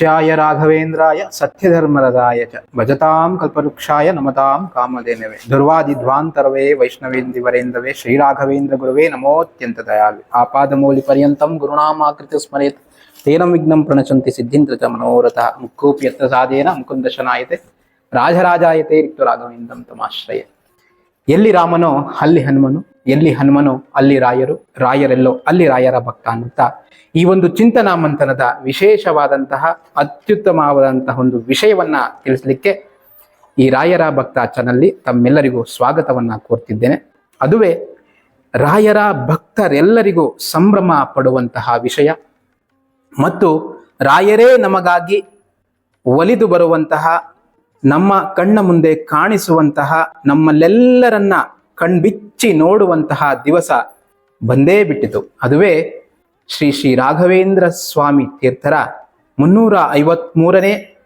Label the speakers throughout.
Speaker 1: ಪೂಜ್ಯಾಯ ರಾಘವೇಂದ್ರಾಯ ಸತ್ಯಧರ್ಮರದಾಯ ಚ. ಭಜತಾಂ ಕಲ್ಪವೃಕ್ಷಾಯ ನಮತಾಂ ಕಾಮಧೇನವೇ. ದುರ್ವಾದಿಧ್ವಾಂತರವೇ ವೈಷ್ಣವೇಂದಿವರೇಂದ್ರವೇ ಶ್ರೀರಾಘವೇಂದ್ರ ಗುರುವೇ ನಮೋತ್ಯಂತ ದಯಾಳು ಆಪಾದಮೌಲಿ ಪರ್ಯಂತಂ ಗುರುನಾಮಾಕೃತಿ ಸ್ಮರೇತ್. ತೇನ ವಿಘ್ನಂ ಸಿದ್ಧೀಂದ್ರ ಚ ಮನೋರಥ. ಮುಕ್ಕೋಪಿ ಯತ್ರ ಸಾಧೇನ ಮುಕುಂದಶನಾಯತೆ ರಾಜರಾಜಾಯತೆ ರಿಕ್ತು ರಾಘವೇಂದ್ರಂ ತಮಾಶ್ರಯ. ಎಲ್ಲಿ ರಾಮನೋ, ಅಲ್ಲಿ ಹನುಮನು. ಎಲ್ಲಿ ಹನುಮನೋ, ಅಲ್ಲಿ ರಾಯರು, ರಾಯರೆಲ್ಲೋ, ಅಲ್ಲಿ ರಾಯರ ಭಕ್ತ ಅನ್ನುತ್ತಾ ಈ ಒಂದು ಚಿಂತನಾ ಮಂಥನದ ವಿಶೇಷವಾದಂತಹ ಅತ್ಯುತ್ತಮವಾದಂತಹ ಒಂದು ವಿಷಯವನ್ನ ತಿಳಿಸ್ಲಿಕ್ಕೆ ಈ ರಾಯರ ಭಕ್ತ ಚಾನಲ್ಲಿ ತಮ್ಮೆಲ್ಲರಿಗೂ ಸ್ವಾಗತವನ್ನ ಕೋರ್ತಿದ್ದೇನೆ. ಅದುವೇ ರಾಯರ ಭಕ್ತರೆಲ್ಲರಿಗೂ ಸಂಭ್ರಮ ಪಡುವಂತಹ ವಿಷಯ ಮತ್ತು ರಾಯರೇ ನಮಗಾಗಿ ಒಲಿದು ಬರುವಂತಹ, ನಮ್ಮ ಕಣ್ಣ ಮುಂದೆ ಕಾಣಿಸುವಂತಹ ನಮ್ಮಲ್ಲೆಲ್ಲರನ್ನ ಕಣ್ಬಿಚ್ಚಿ ನೋಡುವಂತಹ ದಿವಸ ಬಂದೇ ಬಿಟ್ಟಿತು. ಅದುವೇ ಶ್ರೀ ಶ್ರೀ ರಾಘವೇಂದ್ರ ಸ್ವಾಮಿ ತೀರ್ಥರ ಮುನ್ನೂರ ಐವತ್ಮೂರನೇ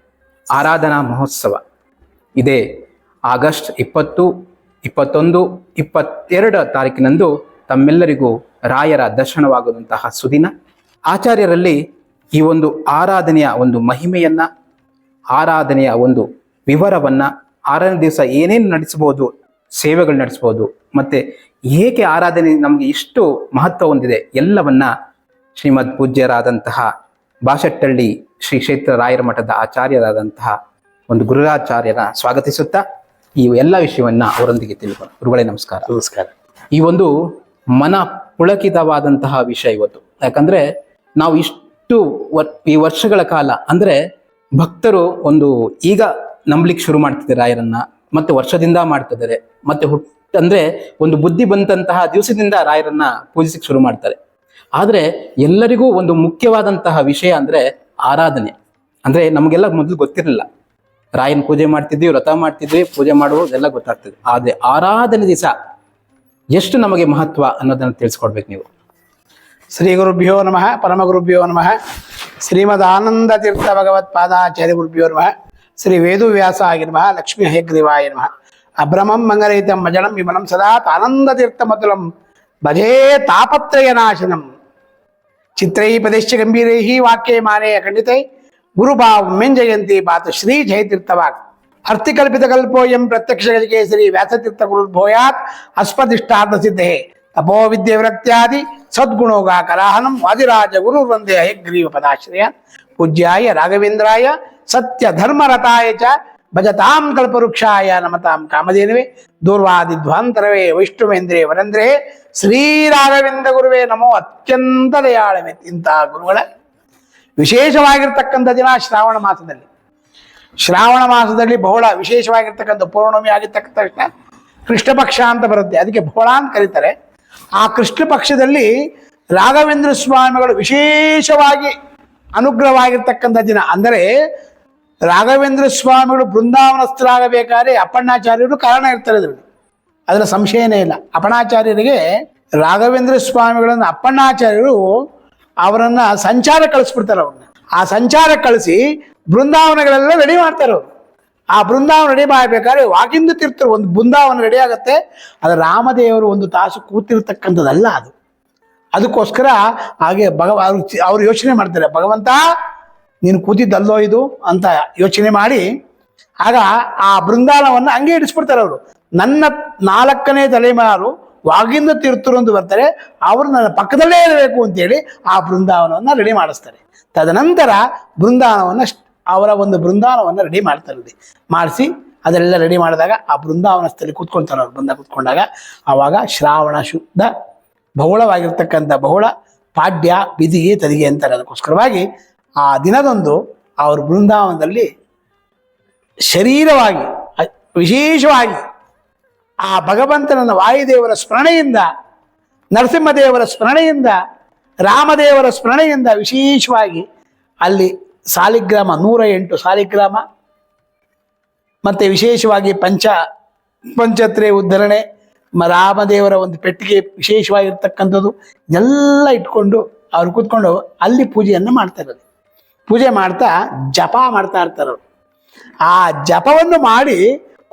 Speaker 1: ಆರಾಧನಾ ಮಹೋತ್ಸವ. ಇದೇ ಆಗಸ್ಟ್ ಇಪ್ಪತ್ತು, ಇಪ್ಪತ್ತೊಂದು, ಇಪ್ಪತ್ತೆರಡು ತಾರೀಕಿನಂದು ತಮ್ಮೆಲ್ಲರಿಗೂ ರಾಯರ ದರ್ಶನವಾಗುವಂತಹ ಸುದಿನ. ಆಚಾರ್ಯರಲ್ಲಿ ಈ ಒಂದು ಆರಾಧನೆಯ ಒಂದು ಮಹಿಮೆಯನ್ನ, ಆರಾಧನೆಯ ಒಂದು ವಿವರವನ್ನ ಆರನೇ ದಿವಸ ಏನೇನು ನಡೆಸಬಹುದು, ಸೇವೆಗಳು ನಡೆಸಬಹುದು ಮತ್ತೆ ಏಕೆ ಆರಾಧನೆ ನಮಗೆ ಇಷ್ಟು ಮಹತ್ವ ಹೊಂದಿದೆ ಎಲ್ಲವನ್ನ ಶ್ರೀಮದ್ ಪೂಜ್ಯರಾದಂತಹ ಬಾಶೆಟ್ಟಳ್ಳಿ ಶ್ರೀ ಕ್ಷೇತ್ರ ರಾಯರ ಮಠದ ಆಚಾರ್ಯರಾದಂತಹ ಒಂದು ಗುರುರಾಚಾರ್ಯರ ಸ್ವಾಗತಿಸುತ್ತಾ ಈ ಎಲ್ಲ ವಿಷಯವನ್ನ ಅವರೊಂದಿಗೆ ತಿಳ್ಕೊಂಡು ಗುರುಗಳೇ ನಮಸ್ಕಾರ.
Speaker 2: ನಮಸ್ಕಾರ.
Speaker 1: ಈ ಒಂದು ಮನ ಪುಳಕಿತವಾದಂತಹ ವಿಷಯ ಇವತ್ತು. ಯಾಕಂದ್ರೆ ನಾವು ಇಷ್ಟು ಈ ವರ್ಷಗಳ ಕಾಲ ಅಂದ್ರೆ ಭಕ್ತರು ಒಂದು ಈಗ ನಂಬಲಿಕ್ಕೆ ಶುರು ಮಾಡ್ತಿದ್ದಾರೆ ರಾಯರನ್ನ ಮತ್ತೆ ವರ್ಷದಿಂದ ಮಾಡ್ತಿದ್ದಾರೆ ಮತ್ತೆ ಹುಟ್ ಅಂದ್ರೆ ಒಂದು ಬುದ್ಧಿ ಬಂದಂತಹ ದಿವಸದಿಂದ ರಾಯರನ್ನ ಪೂಜಿಸಕ್ಕೆ ಶುರು ಮಾಡ್ತಾರೆ. ಆದ್ರೆ ಎಲ್ಲರಿಗೂ ಒಂದು ಮುಖ್ಯವಾದಂತಹ ವಿಷಯ ಅಂದ್ರೆ ಆರಾಧನೆ. ಅಂದ್ರೆ ನಮಗೆಲ್ಲ ಮೊದಲು ಗೊತ್ತಿರಲಿಲ್ಲ. ರಾಯನ ಪೂಜೆ ಮಾಡ್ತಿದ್ವಿ, ವ್ರತ ಮಾಡ್ತಿದ್ವಿ, ಪೂಜೆ ಮಾಡುವುದೆಲ್ಲ ಗೊತ್ತಾಗ್ತದೆ. ಆದ್ರೆ ಆರಾಧನೆ ದಿವಸ ಎಷ್ಟು ನಮಗೆ ಮಹತ್ವ ಅನ್ನೋದನ್ನ ತಿಳಿಸ್ಕೊಡ್ಬೇಕು ನೀವು.
Speaker 2: ಶ್ರೀ ಗುರುಭ್ಯೋ ನಮಃ ಪರಮ ಗುರುಭ್ಯೋ ನಮಃ ಶ್ರೀಮದ್ ಆನಂದ ತೀರ್ಥ ಭಗವತ್ ಪಾದಾಚಾರ್ಯ ಗುರುಭ್ಯೋ ನಮಃ, ಶ್ರೀ ವೇದುವ್ಯಾಸ ನಮಃ ಲಕ್ಷ್ಮೀ ಹಯಗ್ರೀವಾಯ ನಮಃ. అభ్రమం మంగళయితం భజనం విమలం సదా తానందతీర్థమతులం. భజే తాపత్రయ నాశనం చిత్రై పదిష్ట గంభీరై వాక్యై మానే ఖండితై. గురుభావం మెంజయంతి పాత శ్రీ జయతీర్థవాక్. హర్తి కల్పిత కల్పోయం ప్రత్యక్ష గజకేసరి వ్యాసతీర్థ గురుర్భోయాత్ అస్పదిష్టార్థ సిద్ధే. తపో విద్య విరక్త్యాది సద్గుణోగా కలాహనం వాదిరాజ గురు వందే హయగ్రీవ పదాశ్రయ పూజ్యాయ రాఘవేంద్రాయ సత్య ధర్మరతాయ చ ಭಜತಾಂ ಕಲ್ಪವೃಕ್ಷಾಯ ನಮತಾಂ ಕಾಮಧೇನುವೆ ದೂರ್ವಾದಿ ಧ್ವಾಂತರವೇ ವೈಷ್ಣುವೇಂದ್ರೇ ವರೇಂದ್ರೇ ಶ್ರೀ ರಾಘವೇಂದ್ರ ಗುರುವೇ ನಮೋ ಅತ್ಯಂತ ದಯಾಳವೆ ಇಂತಹ ಗುರುಗಳ. ವಿಶೇಷವಾಗಿರ್ತಕ್ಕಂಥ ದಿನ ಶ್ರಾವಣ ಮಾಸದಲ್ಲಿ. ಶ್ರಾವಣ ಮಾಸದಲ್ಲಿ ಬಹಳ ವಿಶೇಷವಾಗಿರ್ತಕ್ಕಂಥ ಪೌರ್ಣಮಿ ಆಗಿರ್ತಕ್ಕ ತಕ್ಷಣ ಕೃಷ್ಣ ಪಕ್ಷ ಅಂತ ಬರುತ್ತೆ. ಅದಕ್ಕೆ ಬಹಳ ಅಂತ ಕರೀತಾರೆ. ಆ ಕೃಷ್ಣ ಪಕ್ಷದಲ್ಲಿ ರಾಘವೇಂದ್ರ ಸ್ವಾಮಿಗಳು ವಿಶೇಷವಾಗಿ ಅನುಗ್ರಹವಾಗಿರ್ತಕ್ಕಂಥ ದಿನ. ಅಂದರೆ ರಾಘವೇಂದ್ರ ಸ್ವಾಮಿಗಳು ಬೃಂದಾವನಸ್ಥರಾಗಬೇಕಾದ್ರೆ ಅಪ್ಪಣ್ಣಾಚಾರ್ಯರು ಕಾರಣ ಇರ್ತಾರೆ ಅದರಲ್ಲಿ. ಅದರ ಸಂಶಯನೇ ಇಲ್ಲ. ಅಪ್ಪಣಾಚಾರ್ಯರಿಗೆ ರಾಘವೇಂದ್ರ ಸ್ವಾಮಿಗಳನ್ನು ಅಪ್ಪಣ್ಣಾಚಾರ್ಯರು ಅವರನ್ನ ಸಂಚಾರ ಕಳಿಸ್ಬಿಡ್ತಾರೆ ಅವ್ರನ್ನ. ಆ ಸಂಚಾರ ಕಳಿಸಿ ಬೃಂದಾವನಗಳೆಲ್ಲ ರೆಡಿ ಮಾಡ್ತಾರೆ ಅವರು. ಆ ಬೃಂದಾವನ ರೆಡಿ ಮಾಡಬೇಕಾದ್ರೆ ವಾಕಿಂದ ತಿರ್ತಾರೆ ಒಂದು ಬೃಂದಾವನ ರೆಡಿ ಆಗುತ್ತೆ. ಅದು ರಾಮದೇವರು ಒಂದು ತಾಸು ಕೂತಿರ್ತಕ್ಕಂಥದ್ದಲ್ಲ ಅದು. ಅದಕ್ಕೋಸ್ಕರ ಹಾಗೆ ಭಗವ ಅವ್ರು ಅವ್ರು ಯೋಚನೆ ಮಾಡ್ತಾರೆ, ಭಗವಂತ ನೀನು ಕೂತಿದ್ದಲ್ಲೋ ಇದು ಅಂತ ಯೋಚನೆ ಮಾಡಿ, ಆಗ ಆ ಬೃಂದಾವನವನ್ನು ಹಂಗೆ ಇಡಿಸ್ಬಿಡ್ತಾರೆ ಅವರು. ನನ್ನ ನಾಲ್ಕನೇ ತಲೆಮಾರು ವಾಗಿಂದ ತೀರ್ಥರು ಅಂತ ಬರ್ತಾರೆ, ಅವರು ನನ್ನ ಪಕ್ಕದಲ್ಲೇ ಇರಬೇಕು ಅಂತೇಳಿ ಆ ಬೃಂದಾವನವನ್ನು ರೆಡಿ ಮಾಡಿಸ್ತಾರೆ. ತದನಂತರ ಬೃಂದಾವನವನ್ನು ಅವರ ಒಂದು ಬೃಂದಾವನವನ್ನು ರೆಡಿ ಮಾಡ್ತಾರೆ. ಮಾಡಿಸಿ, ಅದೆಲ್ಲ ರೆಡಿ ಮಾಡಿದಾಗ ಆ ಬೃಂದಾವನಸ್ಥಲ್ಲಿ ಕೂತ್ಕೊಳ್ತಾರೆ ಅವ್ರು, ಬಂದ ಕೂತ್ಕೊಂಡಾಗ. ಆವಾಗ ಶ್ರಾವಣ ಶುದ್ಧ ಬಹುಳವಾಗಿರ್ತಕ್ಕಂಥ ಬಹುಳ, ಪಾಡ್ಯ, ಬಿದಿಗೆ, ತದಿಗೆ ಅಂತಾರೆ. ಅದಕ್ಕೋಸ್ಕರವಾಗಿ ಆ ದಿನದಂದು ಅವರು ಬೃಂದಾವನದಲ್ಲಿ ಶರೀರವಾಗಿ, ವಿಶೇಷವಾಗಿ ಆ ಭಗವಂತನನ್ನ ವಾಯುದೇವರ ಸ್ಮರಣೆಯಿಂದ, ನರಸಿಂಹದೇವರ ಸ್ಮರಣೆಯಿಂದ, ರಾಮದೇವರ ಸ್ಮರಣೆಯಿಂದ ವಿಶೇಷವಾಗಿ ಅಲ್ಲಿ ಸಾಲಿಗ್ರಾಮ, ನೂರ ಎಂಟು ಸಾಲಿಗ್ರಾಮ, ಮತ್ತೆ ವಿಶೇಷವಾಗಿ ಪಂಚ, ಪಂಚತ್ರೆ ಉದ್ಧರಣೆ ರಾಮದೇವರ ಒಂದು ಪೆಟ್ಟಿಗೆ ವಿಶೇಷವಾಗಿರ್ತಕ್ಕಂಥದ್ದು ಎಲ್ಲ ಇಟ್ಕೊಂಡು ಅವ್ರು ಕೂತ್ಕೊಂಡು ಅಲ್ಲಿ ಪೂಜೆಯನ್ನು ಮಾಡ್ತಾ ಅಲ್ಲಿ. ಪೂಜೆ ಮಾಡ್ತಾ ಜಪ ಮಾಡ್ತಾ ಇರ್ತಾರೆ ಆ ಜಪವನ್ನು ಮಾಡಿ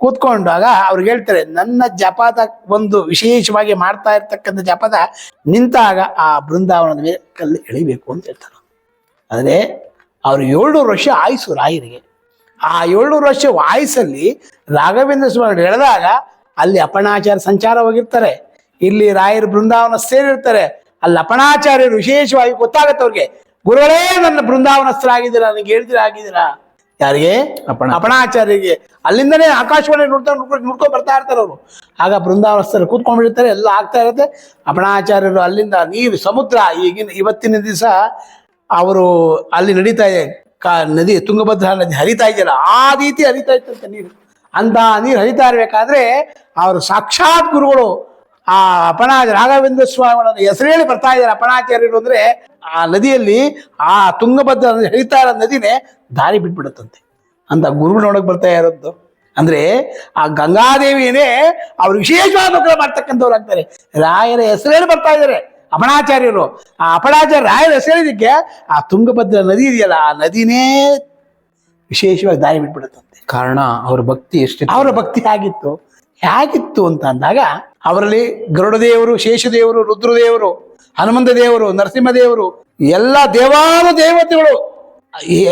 Speaker 2: ಕೂತ್ಕೊಂಡಾಗ ಅವ್ರಿಗೆ ಹೇಳ್ತಾರೆ, ನನ್ನ ಜಪದ ಒಂದು ವಿಶೇಷವಾಗಿ ಮಾಡ್ತಾ ಇರ್ತಕ್ಕಂಥ ಜಪದ ನಿಂತಾಗ ಆ ಬೃಂದಾವನದ ಮೇಲೆ ಕಲ್ಲು ಎಳಿಬೇಕು ಅಂತ ಹೇಳ್ತಾರೆ ಆದರೆ ಅವರು ಏಳ್ನೂರು ವರ್ಷ ಆಯುಸು ರಾಯರಿಗೆ. ಆ ಏಳ್ನೂರು ವರ್ಷ ಆಯುಸಲ್ಲಿ ರಾಘವೇಂದ್ರ ಸ್ವಾಮಿ ಎಳೆದಾಗ ಅಲ್ಲಿ ಅಪಣಾಚಾರ ಸಂಚಾರವಾಗಿರ್ತಾರೆ ಇಲ್ಲಿ ರಾಯರ ಬೃಂದಾವನ ಸೇರಿರ್ತಾರೆ. ಅಲ್ಲಿ ಅಪಣಾಚಾರ್ಯರು ವಿಶೇಷವಾಗಿ ಗೊತ್ತಾಗತ್ತೆ ಅವ್ರಿಗೆ. ಗುರುಗಳೇ ನನ್ನ ಬೃಂದಾವನಸ್ಥರಾಗಿದ್ದೀರಾ ನನಗೆ ಹೇಳ್ತೀರಾ ಆಗಿದ್ದೀರಾ ಯಾರಿಗೆ?
Speaker 1: ಅಪಣ.
Speaker 2: ಅಪಣಾಚಾರ್ಯರಿಗೆ. ಅಲ್ಲಿಂದನೇ ಆಕಾಶವಾಣಿ ನೋಡ್ತಾ ನೋಡ್ಕೊಂಡು ನೋಡ್ಕೊಂಡು ಬರ್ತಾ ಇರ್ತಾರೆ ಅವರು. ಆಗ ಬೃಂದಾವನಸ್ಥರು ಕೂತ್ಕೊಂಡ್ಬಿಡ್ತಾರೆ ಎಲ್ಲ ಆಗ್ತಾ ಇರುತ್ತೆ. ಅಪಣಾಚಾರ್ಯರು ಅಲ್ಲಿಂದ ನೀರು ಸಮುದ್ರ ಈಗಿನ ಇವತ್ತಿನ ದಿವಸ ಅವರು ಅಲ್ಲಿ ನಡೀತಾ ಇದೆ. ಕಾ ನದಿ ತುಂಗಭದ್ರಾ ನದಿ ಹರಿತಾ ಇದೆಯಲ್ಲ ಆ ರೀತಿ ಹರಿತಾ ಇತ್ತಂತೆ ನೀರು. ಅಂತ ನೀರು ಹರಿತಾ ಇರಬೇಕಾದ್ರೆ ಅವರು ಸಾಕ್ಷಾತ್ ಗುರುಗಳು. ಆ ಅಪಣಾ ರಾಘವೇಂದ್ರ ಸ್ವಾಮಿಗಳನ್ನು ಹೆಸರು ಹೇಳಿ ಬರ್ತಾ ಇದ್ದಾರೆ. ಅಪಣಾಚಾರ್ಯರು ಅಂದ್ರೆ ಆ ನದಿಯಲ್ಲಿ ಆ ತುಂಗಭದ್ರ ಹೇಳ್ತಾ ಇರೋ ನದಿನೇ ದಾರಿ ಬಿಟ್ಬಿಡುತ್ತಂತೆ. ಅಂತ ಗುರುಗಳು ನೋಡಕ್ ಬರ್ತಾ ಇರೋದು. ಅಂದ್ರೆ ಆ ಗಂಗಾದೇವಿಯೇ ಅವ್ರು ವಿಶೇಷವಾದ ಅನುಗ್ರಹ ಮಾಡ್ತಕ್ಕಂಥವ್ರು ಆಗ್ತಾರೆ. ರಾಯರ ಹೆಸರೇಳಿ ಬರ್ತಾ ಇದ್ದಾರೆ ಅಪಣಾಚಾರ್ಯರು ಆ ಅಪಣಾಚಾರ್ಯ ರಾಯರ ಹೆಸರಿದಕ್ಕೆ ಆ ತುಂಗಭದ್ರ ನದಿ ಇದೆಯಲ್ಲ ಆ ನದಿನೇ ವಿಶೇಷವಾಗಿ ದಾರಿ ಬಿಟ್ಬಿಡುತ್ತಂತೆ.
Speaker 1: ಕಾರಣ ಅವ್ರ ಭಕ್ತಿ ಎಷ್ಟು
Speaker 2: ಅವರ ಭಕ್ತಿ ಆಗಿತ್ತು ಹೇಗಿತ್ತು ಅಂತ ಅಂದಾಗ ಅವರಲ್ಲಿ ಗರುಡದೇವರು, ಶೇಷದೇವರು, ರುದ್ರದೇವರು ಹನುಮಂತ ದೇವರು ನರಸಿಂಹದೇವರು, ಎಲ್ಲ ದೇವಾನು ದೇವತೆಗಳು.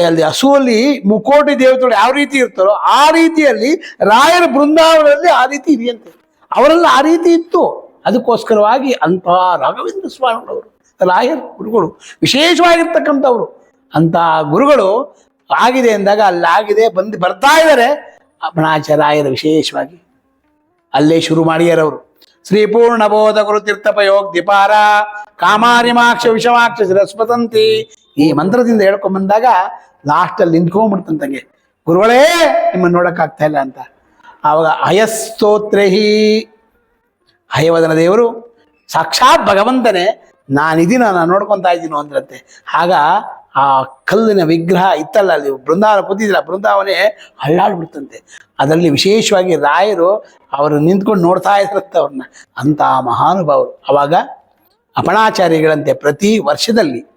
Speaker 2: ಅಲ್ಲಿ ಹಸುವಲ್ಲಿ ಮುಕೋಟಿ ದೇವತೆಗಳು ಯಾವ ರೀತಿ ಇರ್ತಾರೋ ಆ ರೀತಿಯಲ್ಲಿ ರಾಯರ ಬೃಂದಾವನದಲ್ಲಿ ಆ ರೀತಿ ಇದೆಯಂತೆ. ಅವರೆಲ್ಲ ಆ ರೀತಿ ಇತ್ತು. ಅದಕ್ಕೋಸ್ಕರವಾಗಿ ಅಂತ ರಾಘವೇಂದ್ರ ಸ್ವಾಮಿಗಳವರು, ರಾಯರ ಗುರುಗಳು, ವಿಶೇಷವಾಗಿರ್ತಕ್ಕಂಥವ್ರು. ಅಂತ ಗುರುಗಳು ಆಗಿದೆ ಅಂದಾಗ ಅಲ್ಲಿ ಆಗಿದೆ, ಬಂದು ಬರ್ತಾ ಇದ್ದಾರೆ. ಅಪಣಾಚಾರ್ಯರ ವಿಶೇಷವಾಗಿ. ಅಲ್ಲೇ ಶುರು ಮಾಡ್ಯಾರ ಶ್ರೀ ಪೂರ್ಣಬೋಧ ಗುರು ತೀರ್ಥಪಯೋಗ್ ದಿಪಾರ ಕಾಮಾರಿಮಾಕ್ಷ ವಿಷಮಾಕ್ಷ ಶಿರಸ್ಪತಂತಿ ಈ ಮಂತ್ರದಿಂದ ಹೇಳ್ಕೊಂಡ್ ಬಂದಾಗ ಲಾಸ್ಟ್ ಅಲ್ಲಿ ನಿಂತ್ಕೊಂಡ್ಬಿಡ್ತಂತಂಗೆ. ಗುರುಗಳೇ, ನಿಮ್ಮನ್ನು ನೋಡೋಕ್ಕಾಗ್ತಾ ಇಲ್ಲ ಅಂತ. ಆವಾಗ ಹಯಸ್ತೋತ್ರಹಿ. ಹಯವದನ ದೇವರು, ಸಾಕ್ಷಾತ್ ಭಗವಂತನೇ ನಾನಿದ್ದೀನ ನಾನು ನೋಡ್ಕೊತಾ ಇದ್ದೀನೋ ಅಂದ್ರಂತೆ. ಆಗ ಆ ಕಲ್ಲಿನ ವಿಗ್ರಹ ಇತ್ತಲ್ಲ ಅಲ್ಲಿ ಬೃಂದಾವನ ಕೂತಿದ್ದಿಲ್ಲ. ಬೃಂದಾವನೆ ಹಳ್ಳಾಡ್ಬಿಡ್ತಂತೆ ಅದರಲ್ಲಿ ವಿಶೇಷವಾಗಿ ರಾಯರು ಅವರು ನಿಂತ್ಕೊಂಡು ನೋಡ್ತಾ ಇದ್ರಂತೆ ಅವ್ರನ್ನ. ಅಂತ ಮಹಾನುಭಾವರು. ಅವಾಗ ಅಪಣಾಚಾರ್ಯಗಳಂತೆ ಪ್ರತಿ ವರ್ಷದಲ್ಲಿ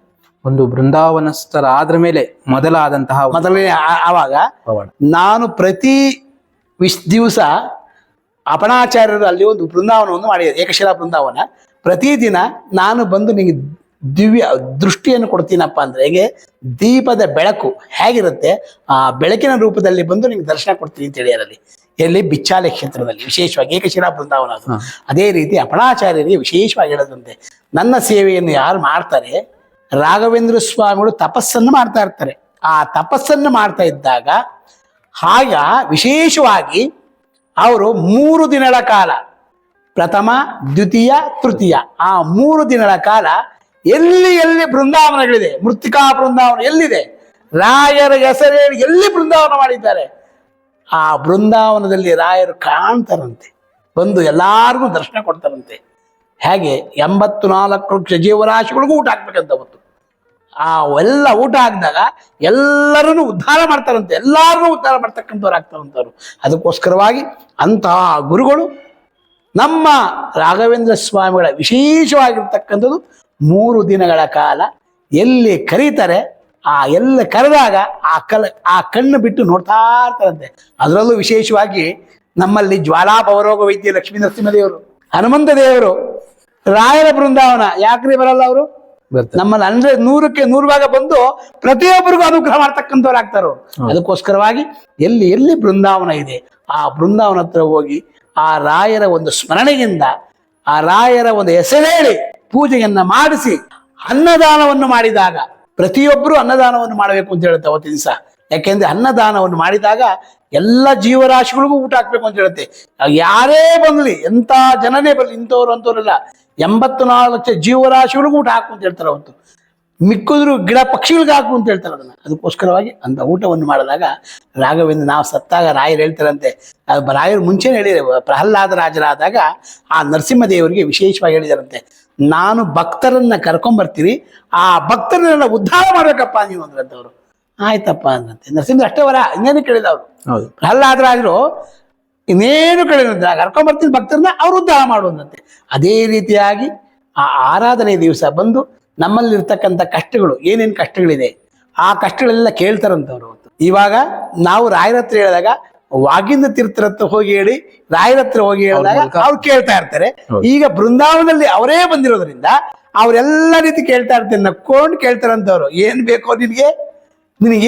Speaker 1: ಒಂದು ಬೃಂದಾವನಸ್ಥರಾದ್ರ ಮೇಲೆ ಮೊದಲಾದಂತಹ
Speaker 2: ಮೊದಲನೇ ಅವಾಗ ಆವಾಗ ನಾನು ಪ್ರತಿ ವಿಶ್ ದಿವಸ ಅಪಣಾಚಾರ್ಯರು ಅಲ್ಲಿ ಒಂದು ಬೃಂದಾವನವನ್ನು ಮಾಡಿದ್ದಾರೆ ಏಕಶಿಲಾ ಬೃಂದಾವನ. ಪ್ರತಿದಿನ ನಾನು ಬಂದು ನಿಮಗೆ ದಿವ್ಯ ದೃಷ್ಟಿಯನ್ನು ಕೊಡ್ತೀನಪ್ಪ ಅಂದ್ರೆ ಹೇಗೆ? ದೀಪದ ಬೆಳಕು ಹೇಗಿರುತ್ತೆ? ಆ ಬೆಳಕಿನ ರೂಪದಲ್ಲಿ ಬಂದು ನಿಮ್ಗೆ ದರ್ಶನ ಕೊಡ್ತೀನಿ ಅಂತ ಹೇಳಿ ಎಲ್ಲಿ? ಬಿಚ್ಚಾಲೆ ಕ್ಷೇತ್ರದಲ್ಲಿ ವಿಶೇಷವಾಗಿ ಏಕಶಿಲಾ ಬೃಂದಾವನ ಅದು ಅದೇ ರೀತಿ ಅಪಣಾಚಾರ್ಯರಿಗೆ ವಿಶೇಷವಾಗಿ ಹೇಳದಂತೆ ನನ್ನ ಸೇವೆಯನ್ನು ಯಾರು ಮಾಡ್ತಾರೆ? ರಾಘವೇಂದ್ರ ಸ್ವಾಮಿಗಳು ತಪಸ್ಸನ್ನು ಮಾಡ್ತಾ ಇರ್ತಾರೆ. ಆ ತಪಸ್ಸನ್ನು ಮಾಡ್ತಾ ಇದ್ದಾಗ ಆಗ ವಿಶೇಷವಾಗಿ ಅವರು ಮೂರು ದಿನಗಳ ಕಾಲ ಪ್ರಥಮ ದ್ವಿತೀಯ ತೃತೀಯ ಆ ಮೂರು ದಿನಗಳ ಕಾಲ ಎಲ್ಲಿ ಎಲ್ಲಿ ಬೃಂದಾವನಗಳಿದೆ, ಮೃತ್ತಿಕಾ ಬೃಂದಾವನ ಎಲ್ಲಿದೆ? ರಾಯರ ಹೆಸರೇಳಿ ಎಲ್ಲಿ ಬೃಂದಾವನ ಮಾಡಿದ್ದಾರೆ? ಆ ಬೃಂದಾವನದಲ್ಲಿ ರಾಯರು ಕಾಣ್ತಾರಂತೆ, ಬಂದು ಎಲ್ಲಾರ್ಗೂ ದರ್ಶನ ಕೊಡ್ತಾರಂತೆ. ಹೇಗೆ ಎಂಬತ್ತು ನಾಲ್ಕು ಲಕ್ಷ ಜೀವರಾಶಿಗಳಿಗೂ ಊಟ ಹಾಕ್ಬೇಕಂತ ಅವತ್ತು ಆ ಎಲ್ಲ ಊಟ ಹಾಕಿದಾಗ ಎಲ್ಲರನ್ನು ಉದ್ಧಾರ ಮಾಡ್ತಾರಂತೆ ಎಲ್ಲಾರನ್ನೂ ಉದ್ಧಾರ ಮಾಡ್ತಕ್ಕಂಥವ್ರು ಆಗ್ತಾರಂತವ್ರು. ಅದಕ್ಕೋಸ್ಕರವಾಗಿ ಅಂತಹ ಗುರುಗಳು ನಮ್ಮ ರಾಘವೇಂದ್ರ ಸ್ವಾಮಿಗಳ ವಿಶೇಷವಾಗಿರ್ತಕ್ಕಂಥದ್ದು ಮೂರು ದಿನಗಳ ಕಾಲ ಎಲ್ಲಿ ಕರೀತಾರೆ ಆ ಎಲ್ಲ ಕರೆದಾಗ ಆ ಕಲ ಆ ಕಣ್ಣು ಬಿಟ್ಟು ನೋಡ್ತಾ ಇರ್ತಾರಂತೆ. ಅದರಲ್ಲೂ ವಿಶೇಷವಾಗಿ ನಮ್ಮಲ್ಲಿ ಜ್ವಾಲಾ ಭವರೋಗ ವೈದ್ಯ ಲಕ್ಷ್ಮೀ ನರಸಿಂಹದೇವರು ಹನುಮಂತ ದೇವರು ರಾಯರ ಬೃಂದಾವನ ಯಾಕ್ರಿ ಬರಲ್ಲ ಅವರು? ನಮ್ಮಲ್ಲಿ ಅಂದ್ರೆ ನೂರಕ್ಕೆ ನೂರು ಭಾಗ ಬಂದು ಪ್ರತಿಯೊಬ್ಬರಿಗೂ ಅನುಗ್ರಹ ಮಾಡ್ತಕ್ಕಂಥವ್ರು ಆಗ್ತಾರೋ? ಅದಕ್ಕೋಸ್ಕರವಾಗಿ ಎಲ್ಲಿ ಎಲ್ಲಿ ಬೃಂದಾವನ ಇದೆ ಆ ಬೃಂದಾವನ ಹತ್ರ ಹೋಗಿ ಆ ರಾಯರ ಒಂದು ಸ್ಮರಣೆಯಿಂದ ಆ ರಾಯರ ಒಂದು ಹೆಸರೇಳಿ ಪೂಜೆಯನ್ನ ಮಾಡಿಸಿ ಅನ್ನದಾನವನ್ನು ಮಾಡಿದಾಗ ಪ್ರತಿಯೊಬ್ಬರು ಅನ್ನದಾನವನ್ನು ಮಾಡಬೇಕು ಅಂತ ಹೇಳುತ್ತೆ ಅವತ್ತಿನ ದಿವಸ. ಯಾಕೆಂದ್ರೆ ಅನ್ನದಾನವನ್ನು ಮಾಡಿದಾಗ ಎಲ್ಲ ಜೀವರಾಶಿಗಳಿಗೂ ಊಟ ಹಾಕ್ಬೇಕು ಅಂತ ಹೇಳುತ್ತೆ. ಯಾರೇ ಬಂದ್ಲಿ, ಎಂತ ಜನನೇ ಬರಲಿ, ಇಂಥವ್ರು ಅಂತವ್ರೆಲ್ಲ ಎಂಬತ್ತು ನಾಲ್ಕು ಲಕ್ಷ ಜೀವರಾಶಿಗಳಿಗೂ ಊಟ ಹಾಕು ಅಂತ ಹೇಳ್ತಾರೆ ಅವತ್ತು. ಮಿಕ್ಕಿದ್ರು ಗಿಡ ಪಕ್ಷಿಗಳಿಗೆ ಹಾಕು ಅಂತ ಹೇಳ್ತಾರೆ ಅದನ್ನ. ಅದಕ್ಕೋಸ್ಕರವಾಗಿ ಅಂತ ಊಟವನ್ನು ಮಾಡಿದಾಗ, ರಾಘವೇಂದ್ರ, ನಾವು ಸತ್ತಾಗ ರಾಯರು ಹೇಳ್ತಾರಂತೆ. ರಾಯರು ಮುಂಚೆನೇ ಹೇಳಿದ್ದಾರೆ ಪ್ರಹ್ಲಾದ ರಾಜರಾದಾಗ ಆ ನರಸಿಂಹದೇವರಿಗೆ ವಿಶೇಷವಾಗಿ ಹೇಳಿದಾರಂತೆ. ನಾನು ಭಕ್ತರನ್ನ ಕರ್ಕೊಂಬರ್ತೀನಿ ಆ ಭಕ್ತರನ್ನೆಲ್ಲ ಉದ್ಧಾರ ಮಾಡ್ಬೇಕಪ್ಪ ನೀವು ಅಂದ್ರಂತವ್ರು. ಆಯ್ತಪ್ಪ ಅಂದ್ರಂತೆ. ನರಸಿಂಹ ಅಷ್ಟೇ ವರ ಇನ್ನೇನು ಕೇಳಿದವರು
Speaker 1: ಹೌದು.
Speaker 2: ಪ್ರಹ್ಲಾದರಾಜರು ಇನ್ನೇನು ಕೇಳಿದ್ರೆ ಕರ್ಕೊಂಬರ್ತೀನಿ ಭಕ್ತರನ್ನ ಅವ್ರು ಉದ್ಧಾರ ಮಾಡುವಂತೆ ಅದೇ ರೀತಿಯಾಗಿ ಆ ಆರಾಧನೆ ದಿವಸ ಬಂದು ನಮ್ಮಲ್ಲಿರ್ತಕ್ಕಂಥ ಕಷ್ಟಗಳು ಏನೇನು ಕಷ್ಟಗಳಿದೆ ಆ ಕಷ್ಟಗಳೆಲ್ಲ ಕೇಳ್ತಾರಂತವ್ರು ಇವಾಗ ನಾವು ರಾಯರತ್ರ ಹೇಳಿದಾಗ ವಾಗಿಂದ ತೀರ್ಥರ ಹತ್ರ ಹೋಗಿ ಹೇಳಿ ರಾಯರ ಹತ್ರ ಹೋಗಿ ಹೇಳಿದಾಗ ಅವ್ರು ಕೇಳ್ತಾ ಇರ್ತಾರೆ. ಈಗ ಬೃಂದಾವನದಲ್ಲಿ ಅವರೇ ಬಂದಿರೋದ್ರಿಂದ ಅವರೆಲ್ಲ ರೀತಿ ಕೇಳ್ತಾ ಇರ್ತಾರೆ ನಕ್ಕೊಂಡು ಕೇಳ್ತಾರಂತವ್ರು ಏನ್ ಬೇಕೋ ನಿನ್ಗೆ?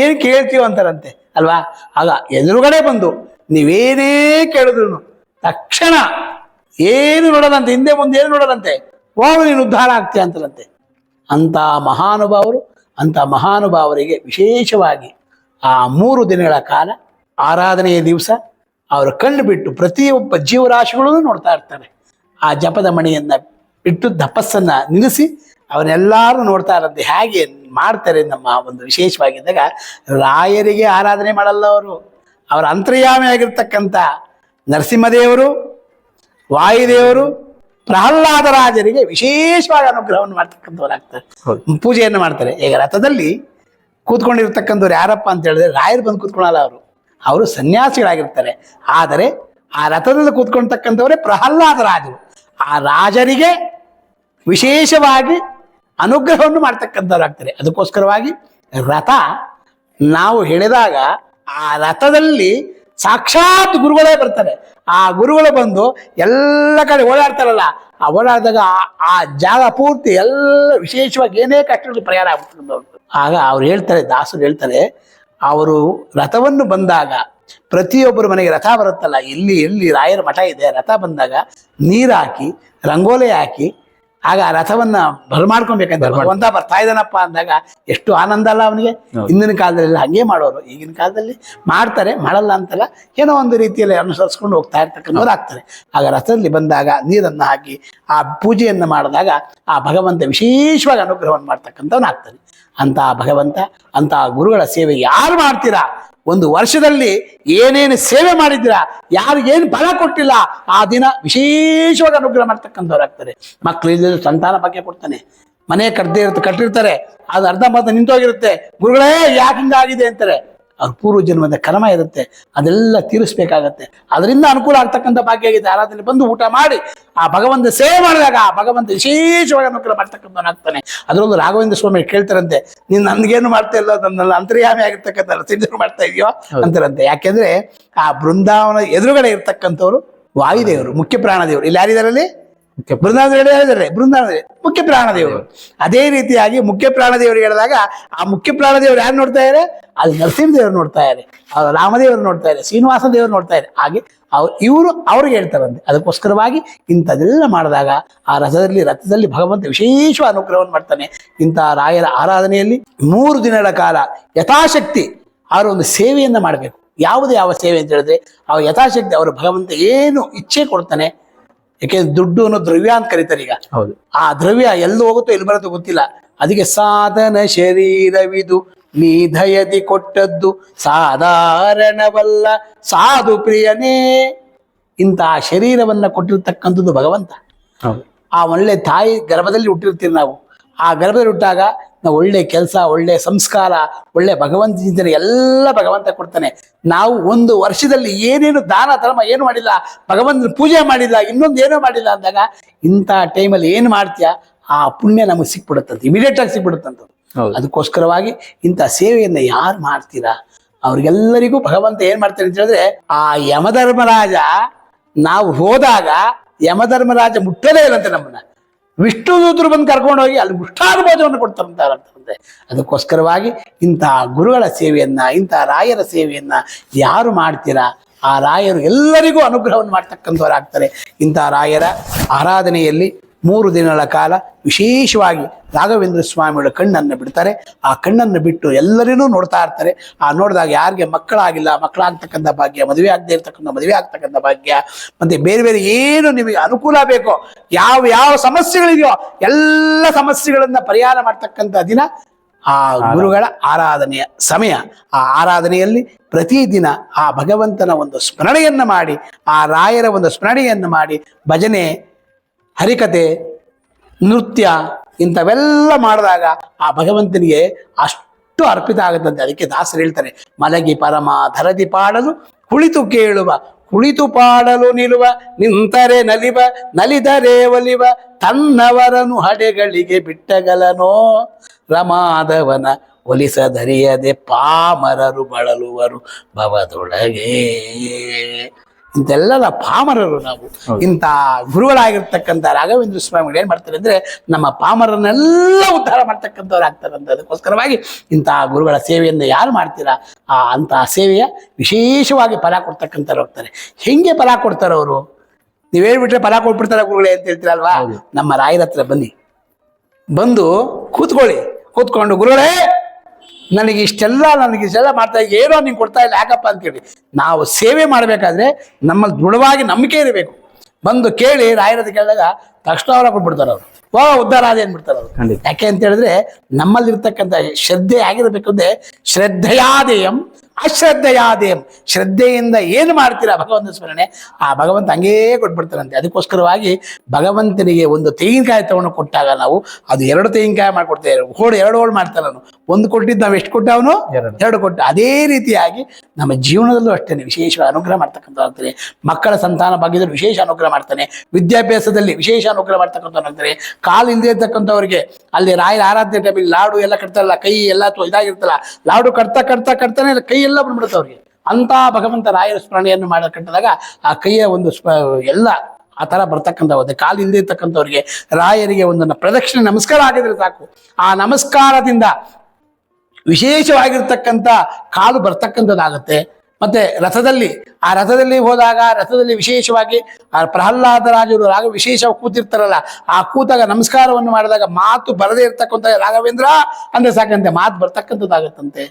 Speaker 2: ಏನ್ ಕೇಳ್ತೀವೋ ಅಂತಾರಂತೆ. ಅಲ್ವಾ? ಆಗ ಎದುರುಗಡೆ ಬಂದು ನೀವೇನೇ ಕೇಳಿದ್ರು ತಕ್ಷಣ ಏನು ನೋಡದಂತೆ ಹಿಂದೆ ಮುಂದೆ ಏನು ನೋಡದಂತೆ? ಹೋಗ ನೀನು ಉದ್ಧಾರ ಆಗ್ತೀಯ ಅಂತಲಂತೆ ಅಂಥ ಮಹಾನುಭಾವರು ಅಂತ ಮಹಾನುಭಾವರಿಗೆ ವಿಶೇಷವಾಗಿ ಆ ಮೂರು ದಿನಗಳ ಕಾಲ ಆರಾಧನೆಯ ದಿವಸ ಅವರು ಕಣ್ಣು ಬಿಟ್ಟು ಪ್ರತಿಯೊಬ್ಬ ಜೀವರಾಶಿಗಳೂ ನೋಡ್ತಾ ಇರ್ತಾರೆ. ಆ ಜಪದ ಮಣಿಯನ್ನು ಬಿಟ್ಟು ತಪಸ್ಸನ್ನ ನಿಲ್ಲಿಸಿ ಅವನ್ನೆಲ್ಲರೂ ನೋಡ್ತಾ ಇರೋದು ಹೇಗೆ ಮಾಡ್ತಾರೆ ನಮ್ಮ ಒಂದು ವಿಶೇಷವಾಗಿದ್ದಾಗ ರಾಯರಿಗೆ ಆರಾಧನೆ ಮಾಡಲ್ಲ ಅವರು. ಅವರ ಅಂತರ್ಯಾಮಿ ಆಗಿರ್ತಕ್ಕಂಥ ನರಸಿಂಹದೇವರು ವಾಯುದೇವರು ಪ್ರಹ್ಲಾದ ರಾಜರಿಗೆ ವಿಶೇಷವಾಗಿ ಅನುಗ್ರಹವನ್ನು ಮಾಡ್ತಕ್ಕಂಥವ್ರಾಗ್ತಾರೆ. ಪೂಜೆಯನ್ನು ಮಾಡ್ತಾರೆ. ಈಗ ರಥದಲ್ಲಿ ಕೂತ್ಕೊಂಡಿರ್ತಕ್ಕಂಥವ್ರು ಯಾರಪ್ಪ ಅಂತ ಹೇಳಿದ್ರೆ ರಾಯರು ಬಂದು ಕೂತ್ಕೊಳ್ಳಲ್ಲ ಅವರು. ಅವರು ಸನ್ಯಾಸಿಗಳಾಗಿರ್ತಾರೆ. ಆದರೆ ಆ ರಥದಲ್ಲಿ ಕೂತ್ಕೊಳ್ತಕ್ಕಂಥವರೇ ಪ್ರಹ್ಲಾದ ರಾಜರು. ಆ ರಾಜರಿಗೆ ವಿಶೇಷವಾಗಿ ಅನುಗ್ರಹವನ್ನು ಮಾಡ್ತಕ್ಕಂಥವ್ರಾಗ್ತಾರೆ. ಅದಕ್ಕೋಸ್ಕರವಾಗಿ ರಥ ನಾವು ಹೇಳಿದಾಗ ಆ ರಥದಲ್ಲಿ ಸಾಕ್ಷಾತ್ ಗುರುಗಳೇ ಬರ್ತಾರೆ. ಆ ಗುರುಗಳು ಬಂದು ಎಲ್ಲ ಕಡೆ ಓಡಾಡ್ತಾರಲ್ಲ, ಆ ಓಡಾಡಿದಾಗ ಆ- ಜಾಗ ಪೂರ್ತಿ ಎಲ್ಲ ವಿಶೇಷವಾಗಿ ಏನೇ ಕಷ್ಟಗಳು ಪ್ರಯಾಣ ಆಗ್ಬಿಟ್ಟು ಆಗ ಅವ್ರು ಹೇಳ್ತಾರೆ, ದಾಸರು ಹೇಳ್ತಾರೆ ಅವರು ರಥವನ್ನು ಬಂದಾಗ ಪ್ರತಿಯೊಬ್ಬರ ಮನೆಗೆ ರಥ ಬರುತ್ತಲ್ಲ ಎಲ್ಲಿ ಎಲ್ಲಿ ರಾಯರ ಮಠ ಇದೆ ರಥ ಬಂದಾಗ ನೀರು ಹಾಕಿ ರಂಗೋಲಿ ಹಾಕಿ ಆಗ ಆ ರಥವನ್ನ ಬರ್ಮಾಡ್ಕೊಬೇಕಂತ ಭಗವಂತ ಬರ್ತಾ ಇದ್ದಾನಪ್ಪ ಅಂದಾಗ ಎಷ್ಟು ಆನಂದ ಅಲ್ಲ ಅವನಿಗೆ.
Speaker 1: ಹೌದು.
Speaker 2: ಹಿಂದಿನ ಕಾಲದಲ್ಲಿ ಹಂಗೆ ಮಾಡೋರು ಈಗಿನ ಕಾಲದಲ್ಲಿ ಮಾಡ್ತಾರೆ ಮಾಡಲ್ಲ ಅಂತಲ್ಲ ಏನೋ ಒಂದು ರೀತಿಯಲ್ಲಿ ಅನುಸರಿಸ್ಕೊಂಡು ಹೋಗ್ತಾ ಇರ್ತಕ್ಕಂಥವ್ರು ಆಗ್ತಾರೆ. ಆಗ ರಥದಲ್ಲಿ ಬಂದಾಗ ನೀರನ್ನು ಹಾಕಿ ಆ ಪೂಜೆಯನ್ನು ಮಾಡಿದಾಗ ಆ ಭಗವಂತ ವಿಶೇಷವಾಗಿ ಅನುಗ್ರಹವನ್ನು ಮಾಡ್ತಕ್ಕಂಥವ್ನು ಆಗ್ತಾನೆ. ಅಂತ ಭಗವಂತ, ಅಂತ ಗುರುಗಳ ಸೇವೆ ಯಾರು ಮಾಡ್ತೀರಾ? ಒಂದು ವರ್ಷದಲ್ಲಿ ಏನೇನು ಸೇವೆ ಮಾಡಿದ್ದೀರಾ? ಯಾರಿಗೇನು ಫಲ ಕೊಟ್ಟಿಲ್ಲ? ಆ ದಿನ ವಿಶೇಷವಾಗಿ ಅನುಗ್ರಹ ಮಾಡ್ತಕ್ಕಂಥವ್ರು ಆಗ್ತಾರೆ ಮಕ್ಕಳು ಇಲ್ಲದೆ ಸಂತಾನ ಬಗ್ಗೆ ಕೊಡ್ತಾನೆ. ಮನೆ ಕಟ್ಟದೇ ಇರುತ್ತೆ ಕಟ್ಟಿರ್ತಾರೆ. ಅದು ಅರ್ಧ ಮರ್ಧ ನಿಂತೋಗಿರುತ್ತೆ. ಗುರುಗಳೇ, ಯಾಕೆ ಆಗಿದೆ ಅಂತಾರೆ. ಅವ್ರ ಪೂರ್ವ ಜನ್ಮದ ಕರ್ಮ ಇರುತ್ತೆ. ಅದೆಲ್ಲ ತೀರಿಸ್ಬೇಕಾಗತ್ತೆ. ಅದರಿಂದ ಅನುಕೂಲ ಆಗ್ತಕ್ಕಂಥ ಭಾಗ್ಯ ಆಗಿದೆ. ಆರಾಧನೆ ಬಂದು ಊಟ ಮಾಡಿ ಆ ಭಗವಂತ ಸೇವೆ ಮಾಡಿದಾಗ ಆ ಭಗವಂತ ವಿಶೇಷವಾಗಿ ಅನುಕೂಲ ಮಾಡ್ತಕ್ಕಂಥವನಾಗ್ತಾನೆ ಅದರಲ್ಲೂ ರಾಘವೇಂದ್ರ ಸ್ವಾಮಿ ಕೇಳ್ತಾರಂತೆ ನೀನು ನನ್ಗೇನು ಮಾಡ್ತಾ ಇಲ್ಲ? ನನ್ನಲ್ಲಿ ಅಂತರ್ಯಾಮಿ ಆಗಿರ್ತಕ್ಕಂಥ ನರಸಿಂಹರು ಮಾಡ್ತಾ ಇದೆಯೋ? ಅಂತಾರಂತೆ. ಯಾಕೆಂದ್ರೆ ಆ ಬೃಂದಾವನ ಎದುರುಗಡೆ ಇರ್ತಕ್ಕಂಥವ್ರು ವಾಯುದೇವರು ಮುಖ್ಯ ಪ್ರಾಣದೇವರು. ಇಲ್ಲಿ ಯಾರಿದಾರಲ್ಲಿ ಬೃಂದಾವನ ಹೇಳಿದ್ದಾರೆ ಬೃಂದಾವನ ಮುಖ್ಯ ಪ್ರಾಣದೇವರು. ಅದೇ. ರೀತಿಯಾಗಿ ಮುಖ್ಯ ಪ್ರಾಣದೇವರು ಹೇಳಿದಾಗ ಆ ಮುಖ್ಯ ಪ್ರಾಣದೇವರು ಯಾರು ನೋಡ್ತಾ ಇದ್ದಾರೆ ಅಲ್ಲಿ ನರಸಿಂಹದೇವರು ನೋಡ್ತಾ ಇದ್ದಾರೆ ಅವ್ರು ರಾಮದೇವರು ನೋಡ್ತಾ ಇದ್ದಾರೆ ಶ್ರೀನಿವಾಸ ದೇವರು ನೋಡ್ತಾ ಇದ್ದಾರೆ ಹಾಗೆ ಅವ್ರು ಇವರು ಅವ್ರಿಗೆ ಹೇಳ್ತಾರಂತೆ. ಅದಕ್ಕೋಸ್ಕರವಾಗಿ ಇಂಥದೆಲ್ಲ ಮಾಡಿದಾಗ ಆ ರಥದಲ್ಲಿ ರಥದಲ್ಲಿ ಭಗವಂತ ವಿಶೇಷ ಅನುಗ್ರಹವನ್ನು ಮಾಡ್ತಾನೆ. ಇಂಥ ರಾಯರ ಆರಾಧನೆಯಲ್ಲಿ ಮೂರು ದಿನಗಳ ಕಾಲ ಯಥಾಶಕ್ತಿ ಅವರ ಒಂದು ಸೇವೆಯನ್ನು ಮಾಡಬೇಕು. ಯಾವುದು ಯಾವ ಸೇವೆ ಅಂತ ಹೇಳಿದ್ರೆ ಅವ್ರ ಯಥಾಶಕ್ತಿ ಅವರು ಭಗವಂತ ಏನು ಇಚ್ಛೆ ಕೊಡ್ತಾನೆ ಯಾಕೆಂದ್ರೆ ದುಡ್ಡು ಅನ್ನೋ ದ್ರವ್ಯ ಅಂತ ಕರೀತಾರೆ ಈಗ.
Speaker 1: ಹೌದು.
Speaker 2: ಆ ದ್ರವ್ಯ ಎಲ್ಲಿ ಹೋಗುತ್ತೋ ಎಲ್ಲಿ ಬರುತ್ತೋ ಗೊತ್ತಿಲ್ಲ. ಅದಕ್ಕೆ ಸಾಧನ ಶರೀರವಿದು ನೀ ದಯದಿ ಕೊಟ್ಟದ್ದು ಸಾಧಾರಣವಲ್ಲ ಸಾಧು ಪ್ರಿಯನೇ. ಇಂತಹ ಶರೀರವನ್ನ ಕೊಟ್ಟಿರ್ತಕ್ಕಂಥದ್ದು ಭಗವಂತ.
Speaker 1: ಹೌದು.
Speaker 2: ಆ ಒಳ್ಳೆ ತಾಯಿ ಗರ್ಭದಲ್ಲಿ ಹುಟ್ಟಿರ್ತೀವಿ ನಾವು. ಆ ಗರ್ಭದಲ್ಲಿ ಹುಟ್ಟಾಗ ನಾವು ಒಳ್ಳೆ ಕೆಲಸ ಒಳ್ಳೆ ಸಂಸ್ಕಾರ ಒಳ್ಳೆ ಭಗವಂತ ಚಿಂತನೆ ಎಲ್ಲ ಭಗವಂತ ಕೊಡ್ತಾನೆ. ನಾವು ಒಂದು ವರ್ಷದಲ್ಲಿ ಏನೇನು ದಾನ ಧರ್ಮ ಏನು ಮಾಡಿಲ್ಲ ಭಗವಂತನ ಪೂಜೆ ಮಾಡಿಲ್ಲ ಇನ್ನೊಂದು ಏನೋ ಮಾಡಿಲ್ಲ ಅಂದಾಗ ಇಂಥ ಟೈಮಲ್ಲಿ ಏನು ಮಾಡ್ತೀಯ? ಆ ಪುಣ್ಯ ನಮಗೆ ಸಿಕ್ಬಿಡುತ್ತಂತೆ ಇಮಿಡಿಯೇಟ್ ಆಗಿ ಸಿಕ್ಬಿಡುತ್ತಂತ ಅದಕ್ಕೋಸ್ಕರವಾಗಿ ಇಂಥ ಸೇವೆಯನ್ನು ಯಾರು ಮಾಡ್ತೀರಾ? ಅವ್ರಿಗೆಲ್ಲರಿಗೂ ಭಗವಂತ ಏನ್ ಮಾಡ್ತಾರೆ ಅಂತ ಹೇಳಿದ್ರೆ ಆ ಯಮಧರ್ಮರಾಜ ನಾವು ಹೋದಾಗ ಯಮಧರ್ಮರಾಜ ಮುಟ್ಟಲೇ ಇಲ್ಲಂತೆ ನಮ್ಮನ್ನ. ವಿಷ್ಣು ದೂತರು ಬಂದು ಕರ್ಕೊಂಡು ಹೋಗಿ ಅಲ್ಲಿ ಮುಷ್ಟಾನುಭೋಜವನ್ನು ಕೊಡ್ತಾರಂತ ಕೊಡ್ತಾರಂತಾರಂತಂದ್ರೆ ಅದಕ್ಕೋಸ್ಕರವಾಗಿ ಇಂಥ ಗುರುಗಳ ಸೇವೆಯನ್ನ, ಇಂಥ ರಾಯರ ಸೇವೆಯನ್ನ ಯಾರು ಮಾಡ್ತೀರಾ? ಆ ರಾಯರು ಎಲ್ಲರಿಗೂ ಅನುಗ್ರಹವನ್ನು ಮಾಡ್ತಕ್ಕಂಥವ್ರಾಗ್ತಾರೆ. ಇಂಥ ರಾಯರ ಆರಾಧನೆಯಲ್ಲಿ ಮೂರು ದಿನಗಳ ಕಾಲ ವಿಶೇಷವಾಗಿ ರಾಘವೇಂದ್ರ ಸ್ವಾಮಿಗಳ ಕಣ್ಣನ್ನು ಬಿಡ್ತಾರೆ. ಆ ಕಣ್ಣನ್ನು ಬಿಟ್ಟು ಎಲ್ಲರನ್ನೂ ನೋಡ್ತಾ ಇರ್ತಾರೆ. ಆ ನೋಡಿದಾಗ ಯಾರಿಗೆ ಮಕ್ಕಳಾಗಿಲ್ಲ ಮಕ್ಕಳಾಗ್ತಕ್ಕಂಥ ಭಾಗ್ಯ ಮದುವೆ ಆಗದೆ ಇರ್ತಕ್ಕಂಥ ಮದುವೆ ಆಗ್ತಕ್ಕಂಥ ಭಾಗ್ಯ ಮತ್ತೆ ಬೇರೆ ಬೇರೆ ಏನು ನಿಮಗೆ ಅನುಕೂಲ ಬೇಕೋ ಯಾವ ಯಾವ ಸಮಸ್ಯೆಗಳಿದೆಯೋ ಎಲ್ಲ ಸಮಸ್ಯೆಗಳನ್ನ ಪರಿಹಾರ ಮಾಡ್ತಕ್ಕಂಥ ದಿನ ಆ ಗುರುಗಳ ಆರಾಧನೆಯ ಸಮಯ. ಆ ಆರಾಧನೆಯಲ್ಲಿ ಪ್ರತಿದಿನ ಆ ಭಗವಂತನ ಒಂದು ಸ್ಮರಣೆಯನ್ನ ಮಾಡಿ ಆ ರಾಯರ ಒಂದು ಸ್ಮರಣೆಯನ್ನು ಮಾಡಿ ಭಜನೆ ಹರಿಕತೆ, ನೃತ್ಯ ಇಂಥವೆಲ್ಲ ಮಾಡಿದಾಗ ಆ ಭಗವಂತನಿಗೆ ಅಷ್ಟು ಅರ್ಪಿತ ಆಗುತ್ತಂತೆ ಅದಕ್ಕೆ ದಾಸರು ಹೇಳ್ತಾರೆ, ಮಲಗಿ ಪರಮ ಧರದಿ ಪಾಡಲು, ಕುಳಿತು ಕೇಳುವ, ಕುಳಿತು ಪಾಡಲು ನಿಲ್ಲುವ, ನಿಂತರೆ ನಲಿವ, ನಲಿದರೆ ಒಲಿವ, ತನ್ನವರನು ಹಡೆಗಳಿಗೆ ಬಿಟ್ಟಗಲನೋ? ರಮಾದವನ ಒಲಿಸದರಿಯದೆ ಪಾಮರರು ಬಳಲುವರು ಭವದೊಳಗೆ. ಇಂತೆಲ್ಲ ಪಾಮರರು ನಾವು. ಇಂಥ ಗುರುಗಳಾಗಿರ್ತಕ್ಕಂಥ ರಾಘವೇಂದ್ರ ಸ್ವಾಮಿಗಳು ಏನ್ ಮಾಡ್ತಾರೆ ಅಂದ್ರೆ ನಮ್ಮ ಪಾಮರನ್ನೆಲ್ಲ ಉದ್ಧಾರ ಮಾಡ್ತಕ್ಕಂಥವ್ರು ಆಗ್ತಾರಂತ ಅಂತ. ಅದಕ್ಕೋಸ್ಕರವಾಗಿ ಇಂತಹ ಗುರುಗಳ ಸೇವೆಯನ್ನು ಯಾರು ಮಾಡ್ತೀರಾ? ಆ ಅಂತಹ ಸೇವೆಯ ವಿಶೇಷವಾಗಿ ಫಲ ಕೊಡ್ತಕ್ಕಂಥವ್ರು ಹೋಗ್ತಾರೆ ಹೆಂಗೆ ಫಲ ಕೊಡ್ತಾರೆ ಅವರು? ನೀವು ಹೇಳ್ಬಿಟ್ರೆ ಫಲ ಕೊಟ್ಬಿಡ್ತಾರೆ ಗುರುಗಳೇ ಅಂತ ಹೇಳ್ತೀರಲ್ವಾ? ನಮ್ಮ ರಾಯರ ಹತ್ರ ಬನ್ನಿ. ಬಂದು ಕೂತ್ಕೊಳ್ಳಿ. ಕೂತ್ಕೊಂಡು ಗುರುಗಳೇ ನನಗೆ ಇಷ್ಟೆಲ್ಲ ನನಗೆ ಇಷ್ಟೆಲ್ಲ ಮಾಡ್ತಾ ಇದ್ದೀವಿ ಏನೋ ನೀನು ಕೊಡ್ತಾ ಇಲ್ಲ ಯಾಕಪ್ಪ ಅಂತ ಕೇಳಿ. ನಾವು ಸೇವೆ ಮಾಡಬೇಕಾದ್ರೆ ನಮ್ಮಲ್ಲಿ ದೃಢವಾಗಿ ನಂಬಿಕೆ ಇರಬೇಕು. ಬಂದು ಕೇಳಿ ರಾಯರದ್ದು ಕೇಳಿದಾಗ ತಕ್ಷಣ ಅವರ ಕೊಟ್ಬಿಡ್ತಾರೆ ಅವರು. ಓ ಉದ್ಧಾರ ಆದ ಬಿಡ್ತಾರೆ ಅವರು. ಯಾಕೆ ಅಂತ ಹೇಳಿದ್ರೆ ನಮ್ಮಲ್ಲಿರ್ತಕ್ಕಂಥ ಶ್ರದ್ಧೆ ಆಗಿರಬೇಕು ಅಂದ್ರೆ ಶ್ರದ್ಧೆಯಾದೇಯಂ ಅಶ್ರದ್ಧೆಯಾದೇಯಂ ಶ್ರದ್ಧೆಯಿಂದ ಏನು ಮಾಡ್ತೀರಾ ಭಗವಂತ ಸ್ಮರಣೆ? ಆ ಭಗವಂತ ಹಂಗೇ ಕೊಟ್ಬಿಡ್ತಾರಂತೆ ಅದಕ್ಕೋಸ್ಕರವಾಗಿ ಭಗವಂತನಿಗೆ ಒಂದು ತೆಂಗಿನಕಾಯಿ ತಗೊಂಡು ಕೊಟ್ಟಾಗ ನಾವು ಅದು ಎರಡು ತೆಂಗಿನಕಾಯಿ ಮಾಡಿಕೊಡ್ತೇವೆ ಹೋಳು ಎರಡು ಹೋಳು ಮಾಡ್ತಾನೆ ಅವನು ಒಂದು ಕೊಟ್ಟಿದ್ದು ನಾವು ಎಷ್ಟು ಕೊಟ್ಟವನು
Speaker 1: ಅವನು?
Speaker 2: ಎರಡು. ಕೊಟ್ಟ. ಅದೇ ರೀತಿಯಾಗಿ ನಮ್ಮ ಜೀವನದಲ್ಲೂ ಅಷ್ಟೇ ವಿಶೇಷ ಅನುಗ್ರಹ ಮಾಡ್ತಕ್ಕಂಥ ಆಗ್ತಾನೆ ಮಕ್ಕಳ ಸಂತಾನ ಭಾಗ್ಯದಲ್ಲಿ ವಿಶೇಷ ಅನುಗ್ರಹ ಮಾಡ್ತಾನೆ. ವಿದ್ಯಾಭ್ಯಾಸದಲ್ಲಿ ವಿಶೇಷ ಅನುಗ್ರಹ ಮಾಡ್ತಕ್ಕಂಥ ಆಗ್ತಾನೆ ಕಾಲು ಹಿಂದೆ ಇರ್ತಕ್ಕಂಥವ್ರಿಗೆ ಅಲ್ಲಿ ರಾಯರ ಆರಾಧನೆ ಟೈಮಲ್ಲಿ ಲಾಡು ಎಲ್ಲ ಕಟ್ತಾರಲ್ಲ ಕೈ ಎಲ್ಲ ಇದಾಗಿರ್ತಲ್ಲ ಲಾಡು ಕಟ್ತಾ ಕಟ್ತಾ ಕಟ್ತಾನೆ ಕೈ ಎಲ್ಲ ಬಂದ್ಬಿಡುತ್ತೆ ಅವ್ರಿಗೆ. ಅಂತ ಭಗವಂತ ರಾಯರ ಸ್ಮರಣೆಯನ್ನು ಮಾಡ ಕಟ್ಟಿದಾಗ ಆ ಕೈಯ ಒಂದು ಸ್ಪ, ಎಲ್ಲ ಆ ಥರ ಬರ್ತಕ್ಕಂಥ ಒಂದು ಕಾಲು ಇಲ್ಲದೆ ಇರ್ತಕ್ಕಂಥವ್ರಿಗೆ ರಾಯರಿಗೆ ಒಂದು ಪ್ರದಕ್ಷಿಣೆ ನಮಸ್ಕಾರ ಆಗಿದ್ರೆ ಸಾಕು. ಆ ನಮಸ್ಕಾರದಿಂದ ವಿಶೇಷವಾಗಿರ್ತಕ್ಕಂಥ ಕಾಲು ಬರ್ತಕ್ಕಂಥದ್ದಾಗುತ್ತೆ. ಮತ್ತೆ ರಥದಲ್ಲಿ, ಆ ರಥದಲ್ಲಿ ಹೋದಾಗ ರಥದಲ್ಲಿ ವಿಶೇಷವಾಗಿ ಆ ಪ್ರಹ್ಲಾದ ರಾಜರು ರಾಗ ವಿಶೇಷ ಕೂತಿರ್ತಾರಲ್ಲ, ಆ ಕೂತಾಗ ನಮಸ್ಕಾರವನ್ನು ಮಾಡಿದಾಗ ಮಾತು ಬರದೇ ಇರ್ತಕ್ಕಂಥ ರಾಘವೇಂದ್ರ ಅಂದ್ರೆ ಸಾಕಂತೆ, ಮಾತು ಬರ್ತಕ್ಕಂಥದ್ದಾಗತ್ತಂತೆ.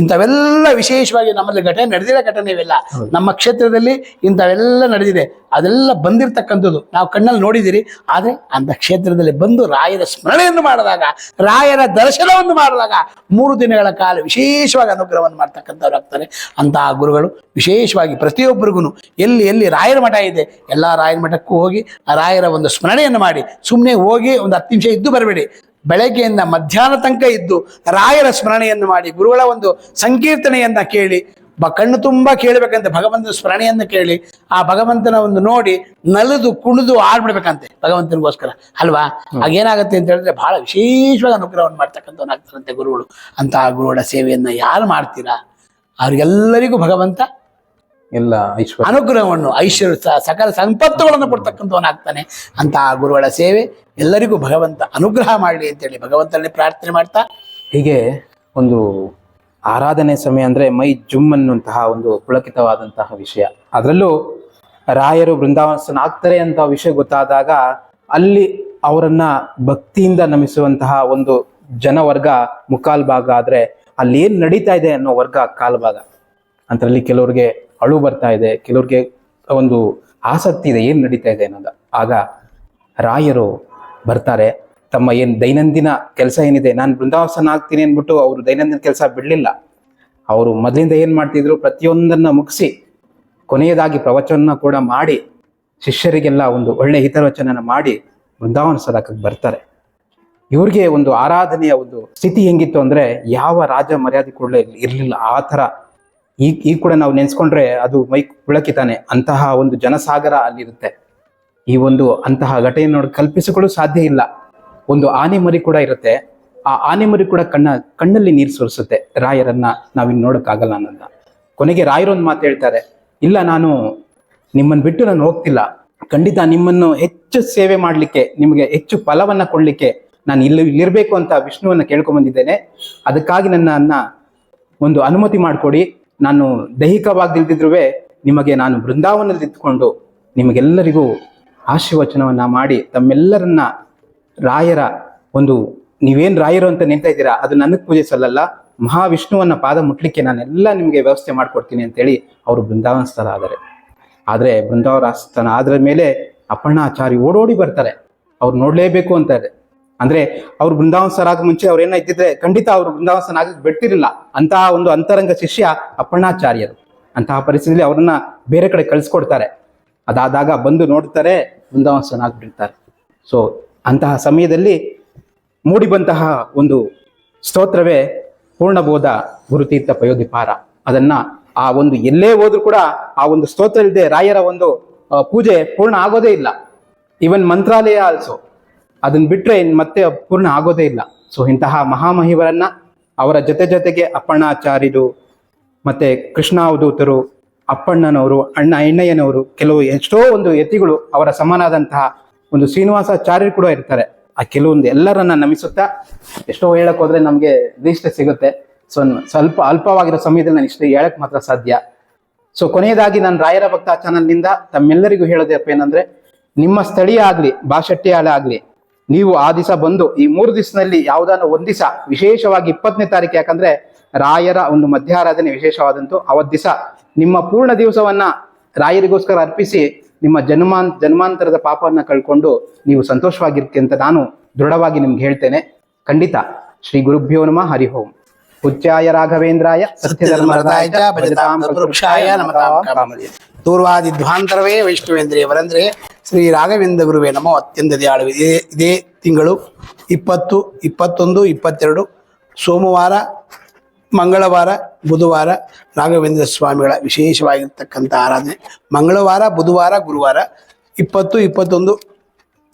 Speaker 2: ಇಂಥವೆಲ್ಲ ವಿಶೇಷವಾಗಿ ನಮ್ಮಲ್ಲಿ ಘಟನೆ ನಡೆದಿರೋ ಘಟನೆ ಇವೆಲ್ಲ. ನಮ್ಮ ಕ್ಷೇತ್ರದಲ್ಲಿ ಇಂಥವೆಲ್ಲ ನಡೆದಿದೆ. ಅದೆಲ್ಲ ಬಂದಿರತಕ್ಕಂಥದ್ದು ನಾವು ಕಣ್ಣಲ್ಲಿ ನೋಡಿದಿರಿ ಆದರೆ ಅಂತ ಕ್ಷೇತ್ರದಲ್ಲಿ ಬಂದು ರಾಯರ ಸ್ಮರಣೆಯನ್ನು ಮಾಡಿದಾಗ ರಾಯರ ದರ್ಶನವನ್ನು ಮಾಡಿದಾಗ ಮೂರು ದಿನಗಳ ಕಾಲ ವಿಶೇಷವಾಗಿ ಅನುಗ್ರಹವನ್ನು ಮಾಡ್ತಕ್ಕಂಥವ್ರು ಆಗ್ತಾರೆ. ಅಂತಹ ಗುರುಗಳು ವಿಶೇಷವಾಗಿ ಪ್ರತಿಯೊಬ್ಬರಿಗೂ ಎಲ್ಲಿ ಎಲ್ಲಿ ರಾಯರ ಮಠ ಇದೆ ಎಲ್ಲ ರಾಯರ ಮಠಕ್ಕೂ ಹೋಗಿ ಆ ರಾಯರ ಒಂದು ಸ್ಮರಣೆಯನ್ನು ಮಾಡಿ ಸುಮ್ಮನೆ ಹೋಗಿ ಒಂದು ಹತ್ತು ನಿಮಿಷ ಇದ್ದು ಬರಬೇಡಿ. ಬೆಳಗ್ಗೆಯಿಂದ ಮಧ್ಯಾಹ್ನ ತನಕ ಇದ್ದು ರಾಯರ ಸ್ಮರಣೆಯನ್ನು ಮಾಡಿ ಗುರುಗಳ ಒಂದು ಸಂಕೀರ್ತನೆಯನ್ನ ಕೇಳಿ ಬ ಕಣ್ಣು ತುಂಬ ಕೇಳಬೇಕಂತೆ ಭಗವಂತನ ಸ್ಮರಣೆಯನ್ನು ಕೇಳಿ ಆ ಭಗವಂತನ ಒಂದು ನೋಡಿ ನಲಿದು ಕುಣಿದು ಆಡ್ಬಿಡ್ಬೇಕಂತೆ ಭಗವಂತನಿಗೋಸ್ಕರ. ಅಲ್ವಾ? ಆಗೇನಾಗತ್ತೆ ಅಂತ ಹೇಳಿದ್ರೆ ಬಹಳ ವಿಶೇಷವಾಗಿ ಅನುಗ್ರಹವನ್ನು ಮಾಡ್ತಕ್ಕಂಥವ್ನಾಗ್ತಾರಂತೆ ಗುರುಗಳು. ಅಂತಹ ಗುರುಗಳ ಸೇವೆಯನ್ನ ಯಾರು ಮಾಡ್ತೀರಾ? ಅವ್ರಿಗೆಲ್ಲರಿಗೂ ಭಗವಂತ
Speaker 1: ಎಲ್ಲ ಐಶ್ವರ್ಯ.
Speaker 2: ಅನುಗ್ರಹವನ್ನು ಐಶ್ವರ್ಯ ಸಕಲ ಸಂಪತ್ತುಗಳನ್ನು ಕೊಡ್ತಕ್ಕಂಥವನಾಗ್ತಾನೆ ಅಂತಹ ಗುರುಗಳ ಸೇವೆ. ಎಲ್ಲರಿಗೂ ಭಗವಂತ ಅನುಗ್ರಹ ಮಾಡಲಿ ಅಂತೇಳಿ ಭಗವಂತನಲ್ಲಿ ಪ್ರಾರ್ಥನೆ ಮಾಡ್ತಾ.
Speaker 1: ಹೀಗೆ ಒಂದು ಆರಾಧನೆ ಸಮಯ ಅಂದ್ರೆ ಮೈ ಜುಮ್ ಅನ್ನುವಂತಹ ಒಂದು ಪುಳಕಿತವಾದಂತಹ ವಿಷಯ. ಅದರಲ್ಲೂ ರಾಯರು ಬೃಂದಾವನಸ್ಥನಾಗ್ತಾರೆ ಅಂತ ವಿಷಯ ಗೊತ್ತಾದಾಗ ಅಲ್ಲಿ ಅವರನ್ನ ಭಕ್ತಿಯಿಂದ ನಮಿಸುವಂತಹ ಒಂದು ಜನವರ್ಗ ಮುಕ್ಕಾಲ್ ಭಾಗ ಆದ್ರೆ ಅಲ್ಲಿ ಏನ್ ನಡೀತಾ ಇದೆ ಅನ್ನೋ ವರ್ಗ ಕಾಲ್ ಭಾಗ ಅಂತರಲ್ಲಿ ಕೆಲವ್ರಿಗೆ ಅಳು ಬರ್ತಾ ಇದೆ, ಕೆಲವ್ರಿಗೆ ಒಂದು ಆಸಕ್ತಿ ಇದೆ, ಏನು ನಡೀತಾ ಇದೆ ಅನ್ನೋದು. ಆಗ ರಾಯರು ಬರ್ತಾರೆ, ತಮ್ಮ ಏನು ದೈನಂದಿನ ಕೆಲಸ ಏನಿದೆ, ನಾನು ಬೃಂದಾವಸನ ಆಗ್ತೀನಿ ಅಂದ್ಬಿಟ್ಟು ಅವರು ದೈನಂದಿನ ಕೆಲಸ ಬಿಡಲಿಲ್ಲ. ಅವರು ಮೊದಲಿಂದ ಏನ್ ಮಾಡ್ತಿದ್ರು, ಪ್ರತಿಯೊಂದನ್ನ ಮುಗಿಸಿ ಕೊನೆಯದಾಗಿ ಪ್ರವಚನ ಕೂಡ ಮಾಡಿ, ಶಿಷ್ಯರಿಗೆಲ್ಲ ಒಂದು ಒಳ್ಳೆ ಹಿತವಚನ ಮಾಡಿ ಬೃಂದಾವನ ಸದಕಕ್ಕೆ ಬರ್ತಾರೆ. ಇವ್ರಿಗೆ ಒಂದು ಆರಾಧನೆಯ ಒಂದು ಸ್ಥಿತಿ ಹೆಂಗಿತ್ತು ಅಂದ್ರೆ, ಯಾವ ರಾಜ ಮರ್ಯಾದೆ ಕೂಡ ಇರಲಿಲ್ಲ. ಆ ತರ ಈಗ ಈಗ ಕೂಡ ನಾವು ನೆನೆಸ್ಕೊಂಡ್ರೆ ಅದು ಮೈಕ್ ಬಿಳಕಿತಾನೆ. ಅಂತಹ ಒಂದು ಜನಸಾಗರ ಅಲ್ಲಿರುತ್ತೆ. ಈ ಒಂದು ಅಂತಹ ಘಟನೆಯನ್ನು ಕಲ್ಪಿಸಿಕೊಳ್ಳಲು ಸಾಧ್ಯ ಇಲ್ಲ. ಒಂದು ಆನೆ ಮರಿ ಕೂಡ ಇರುತ್ತೆ. ಆ ಆನೆ ಮರಿ ಕೂಡ ಕಣ್ಣ, ಕಣ್ಣಲ್ಲಿ ನೀರು ಸುರಿಸುತ್ತೆ. ರಾಯರನ್ನ ನಾವಿನ್ ನೋಡಕ್ಕಾಗಲ್ಲ ಅನ್ನೋದ ಕೊನೆಗೆ ರಾಯರೊಂದು ಮಾತು ಹೇಳ್ತಾರೆ. ಇಲ್ಲ, ನಾನು ನಿಮ್ಮನ್ನು ಬಿಟ್ಟು ನಾನು ಹೋಗ್ತಿಲ್ಲ. ಖಂಡಿತ ನಿಮ್ಮನ್ನು ಹೆಚ್ಚು ಸೇವೆ ಮಾಡಲಿಕ್ಕೆ, ನಿಮಗೆ ಹೆಚ್ಚು ಫಲವನ್ನ ಕೊಡ್ಲಿಕ್ಕೆ ನಾನು ಇಲ್ಲಿ, ಇಲ್ಲಿರ್ಬೇಕು ಅಂತ ವಿಷ್ಣುವನ್ನ ಕೇಳ್ಕೊಂಡ್ ಬಂದಿದ್ದೇನೆ. ಅದಕ್ಕಾಗಿ ನನ್ನನ್ನ ಒಂದು ಅನುಮತಿ ಮಾಡಿಕೊಡಿ. ನಾನು ದೈಹಿಕವಾಗಿ ನಿಮಗೆ ನಾನು ಬೃಂದಾವನದಲ್ಲಿ ಇದ್ದುಕೊಂಡು ನಿಮಗೆಲ್ಲರಿಗೂ ಆಶೀರ್ವಚನವನ್ನ ಮಾಡಿ ತಮ್ಮೆಲ್ಲರನ್ನ ರಾಯರ ಒಂದು ನೀವೇನು ರಾಯರು ಅಂತ ನಿಂತ ಇದ್ದೀರಾ? ಅದು ನನಗೆ ಪೂಜೆ ಸಲ್ಲಲ್ಲ. ಮಹಾವಿಷ್ಣುವನ್ನ ಪಾದ ಮುಟ್ಲಿಕ್ಕೆ ನಾನೆಲ್ಲ ನಿಮಗೆ ವ್ಯವಸ್ಥೆ ಮಾಡ್ಕೊಡ್ತೀನಿ ಅಂತೇಳಿ ಅವರು ಬೃಂದಾವನಸ್ಥರ ಆದರೆ ಆದರೆ ಬೃಂದಾವನ ಸ್ಥಾನ ಆದ್ರ ಮೇಲೆ ಅಪರ್ಣಾಚಾರಿ ಓಡೋಡಿ ಬರ್ತಾರೆ. ಅವ್ರು ನೋಡಲೇಬೇಕು ಅಂತಾರೆ. ಅಂದ್ರೆ ಅವ್ರು ಬೃಂದಾವನಸ್ಥರಾಗ ಮುಂಚೆ ಅವ್ರು ಇದ್ದಿದ್ರೆ ಖಂಡಿತ ಅವರು ಬೃಂದಾವನಸ್ಥನ ಆಗಕ್ಕೆ ಬಿಡ್ತಿರ್ಲಿಲ್ಲ. ಅಂತಹ ಒಂದು ಅಂತರಂಗ ಶಿಷ್ಯ ಅಪ್ಪಣ್ಣಾಚಾರ್ಯರು. ಅಂತಹ ಪರಿಸ್ಥಿತಿಯಲ್ಲಿ ಅವ್ರನ್ನ ಬೇರೆ ಕಡೆ ಕಳಿಸ್ಕೊಡ್ತಾರೆ. ಅದಾದಾಗ ಬಂದು ನೋಡ್ತಾರೆ ಬೃಂದಾವನಸ್ಥನ ಬಿಡ್ತಾರೆ. ಸೊ ಅಂತಹ ಸಮಯದಲ್ಲಿ ಮೂಡಿಬಂತಹ ಒಂದು ಸ್ತೋತ್ರವೇ ಪೂರ್ಣಬೋಧ ಗುರುತೀರ್ಥ ಪಯೋದಿಪಾರ ಅದನ್ನ ಆ ಒಂದು ಎಲ್ಲೇ ಹೋದ್ರೂ ಕೂಡ ಆ ಒಂದು ಸ್ತೋತ್ರ ಇಲ್ಲದೆ ರಾಯರ ಒಂದು ಪೂಜೆ ಪೂರ್ಣ ಆಗೋದೇ ಇಲ್ಲ. ಇವನ್ ಮಂತ್ರಾಲಯ ಆಲ್ಸೋ ಅದನ್ನ ಬಿಟ್ರೆ ಇನ್ ಮತ್ತೆ ಪೂರ್ಣ ಆಗೋದೇ ಇಲ್ಲ. ಸೊ ಇಂತಹ ಮಹಾಮಹಿವರನ್ನ ಅವರ ಜೊತೆ ಜೊತೆಗೆ ಅಪ್ಪಣ್ಣಾಚಾರ್ಯರು ಮತ್ತೆ ಕೃಷ್ಣಾವಧೂತರು, ಅಪ್ಪಣ್ಣನವರು, ಅಣ್ಣ ಎಣ್ಣಯ್ಯನವರು, ಕೆಲವು ಎಷ್ಟೋ ಒಂದು ಯತಿಗಳು ಅವರ ಸಮನಾದಂತಹ ಒಂದು ಶ್ರೀನಿವಾಸಾಚಾರ್ಯರು ಕೂಡ ಇರ್ತಾರೆ. ಆ ಕೆಲವೊಂದು ಎಲ್ಲರನ್ನ ನಮಿಸುತ್ತಾ ಎಷ್ಟೋ ಹೇಳಕ್ ಹೋದ್ರೆ ನಮ್ಗೆ ಲೀಸ್ಟ್ ಸಿಗುತ್ತೆ. ಸೊ ಸ್ವಲ್ಪ ಅಲ್ಪವಾಗಿರೋ ಸಮಯದಲ್ಲಿ ನಾನು ಇಷ್ಟು ಹೇಳಕ್ ಮಾತ್ರ ಸಾಧ್ಯ. ಸೊ ಕೊನೆಯದಾಗಿ ನಾನು ರಾಯರ ಭಕ್ತ ಚಾನಲ್ನಿಂದ ತಮ್ಮೆಲ್ಲರಿಗೂ ಹೇಳೋದಪ್ಪ ಏನಂದ್ರೆ, ನಿಮ್ಮ ಸ್ಥಳೀಯ ಆಗ್ಲಿ ಬಾಶೆಟ್ಟಿಯಾಳ ಆಗ್ಲಿ ನೀವು ಆ ದಿವಸ ಬಂದು ಈ ಮೂರು ದಿವಸದಲ್ಲಿ ಯಾವ್ದಾನ ಒಂದ್ ದಿವಸ ವಿಶೇಷವಾಗಿ ಇಪ್ಪತ್ತನೇ ತಾರೀಕು ಯಾಕಂದ್ರೆ ರಾಯರ ಒಂದು ಮಧ್ಯಾರಾಧನೆ ವಿಶೇಷವಾದಂತು ಅವತ್ ದಿವಸ ನಿಮ್ಮ ಪೂರ್ಣ ದಿವಸವನ್ನ ರಾಯರಿಗೋಸ್ಕರ ಅರ್ಪಿಸಿ ನಿಮ್ಮ ಜನ್ಮಾನ್ ಜನ್ಮಾಂತರದ ಪಾಪವನ್ನ ಕಳ್ಕೊಂಡು ನೀವು ಸಂತೋಷವಾಗಿರ್ತಿ ಅಂತ ನಾನು ದೃಢವಾಗಿ ನಿಮ್ಗೆ ಹೇಳ್ತೇನೆ. ಖಂಡಿತ ಶ್ರೀ ಗುರುಭ್ಯೋ ನಮಃ, ಹರಿ ಉಚ್ಚಾಯ ರಾಘವೇಂದ್ರಾಯ
Speaker 2: ಸತ್ಯಧರ್ಮರದಾಯ ದೂರ್ವಾದಿ ಧ್ವಾಂತರವೇ ವೈಷ್ಣವೇಂದ್ರಿಯ ವರಂದ್ರೆ ಶ್ರೀ ರಾಘವೇಂದ್ರ ಗುರುವೇ ನಮೋ ಅತ್ಯಂತ ದಯಾಳು. ಇದೇ ಇದೇ ತಿಂಗಳು ಇಪ್ಪತ್ತು, ಇಪ್ಪತ್ತೊಂದು, ಇಪ್ಪತ್ತೆರಡು, ಸೋಮವಾರ, ಮಂಗಳವಾರ, ಬುಧವಾರ ರಾಘವೇಂದ್ರ ಸ್ವಾಮಿಗಳ ವಿಶೇಷವಾಗಿರ್ತಕ್ಕಂಥ ಆರಾಧನೆ. ಮಂಗಳವಾರ, ಬುಧವಾರ, ಗುರುವಾರ, ಇಪ್ಪತ್ತು, ಇಪ್ಪತ್ತೊಂದು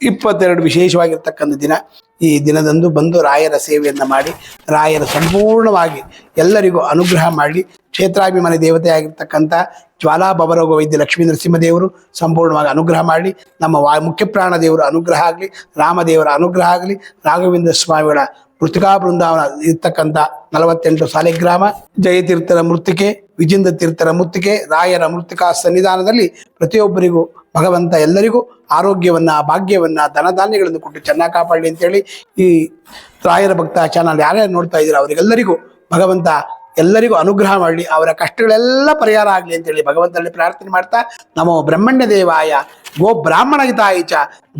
Speaker 2: ಇಪ್ಪತ್ತೆರಡು ವಿಶೇಷವಾಗಿರ್ತಕ್ಕಂಥ ದಿನ. ಈ ದಿನದಂದು ಬಂದು ರಾಯರ ಸೇವೆಯನ್ನು ಮಾಡಿ, ರಾಯರ ಸಂಪೂರ್ಣವಾಗಿ ಎಲ್ಲರಿಗೂ ಅನುಗ್ರಹ ಮಾಡಿ, ಕ್ಷೇತ್ರಾಭಿಮಾನಿ ದೇವತೆ ಆಗಿರ್ತಕ್ಕಂಥ ಜ್ವಾಲಾ ಬಬರೋಗ ವೈದ್ಯ ಲಕ್ಷ್ಮೀ ನರಸಿಂಹದೇವರು ಸಂಪೂರ್ಣವಾಗಿ ಅನುಗ್ರಹ ಮಾಡಿ, ನಮ್ಮ ವಾ ಮುಖ್ಯಪ್ರಾಣ ದೇವರ ಅನುಗ್ರಹ ಆಗಲಿ, ರಾಮದೇವರ ಅನುಗ್ರಹ ಆಗಲಿ, ರಾಘವೇಂದ್ರ ಸ್ವಾಮಿಗಳ ಮೃತಿಕಾ ಬೃಂದಾವನ ಇರ್ತಕ್ಕಂಥ ನಲವತ್ತೆಂಟು ಸಾಲಿಗ್ರಾಮ ಜಯತೀರ್ಥರ ಮೃತ್ತಿಕೆ ವಿಜಿಂದ ತೀರ್ಥರ ಮೃತ್ತಿಕೆ ರಾಯರ ಮೃತ್ತಿಕಾ ಸನ್ನಿಧಾನದಲ್ಲಿ ಪ್ರತಿಯೊಬ್ಬರಿಗೂ ಭಗವಂತ ಎಲ್ಲರಿಗೂ ಆರೋಗ್ಯವನ್ನ, ಭಾಗ್ಯವನ್ನ, ಧನಧಾನ್ಯಗಳನ್ನು ಕೊಟ್ಟು ಚೆನ್ನಾಗಿ ಕಾಪಾಡಲಿ ಅಂತೇಳಿ ಈ ರಾಯರ ಭಕ್ತ ಚಾನಲ್ ಯಾರ್ಯಾರು ನೋಡ್ತಾ ಇದ್ದೀರಾ ಅವರಿಗೆಲ್ಲರಿಗೂ ಭಗವಂತ ಎಲ್ಲರಿಗೂ ಅನುಗ್ರಹ ಮಾಡಲಿ, ಅವರ ಕಷ್ಟಗಳೆಲ್ಲ ಪರಿಹಾರ ಆಗಲಿ ಅಂತೇಳಿ ಭಗವಂತನಲ್ಲಿ ಪ್ರಾರ್ಥನೆ ಮಾಡ್ತಾ, ನಮೋ ಬ್ರಹ್ಮಣ್ಯ ದೇವಾಯ, ಗೋ ಬ್ರಾಹ್ಮಣ ಹಿತಾಯ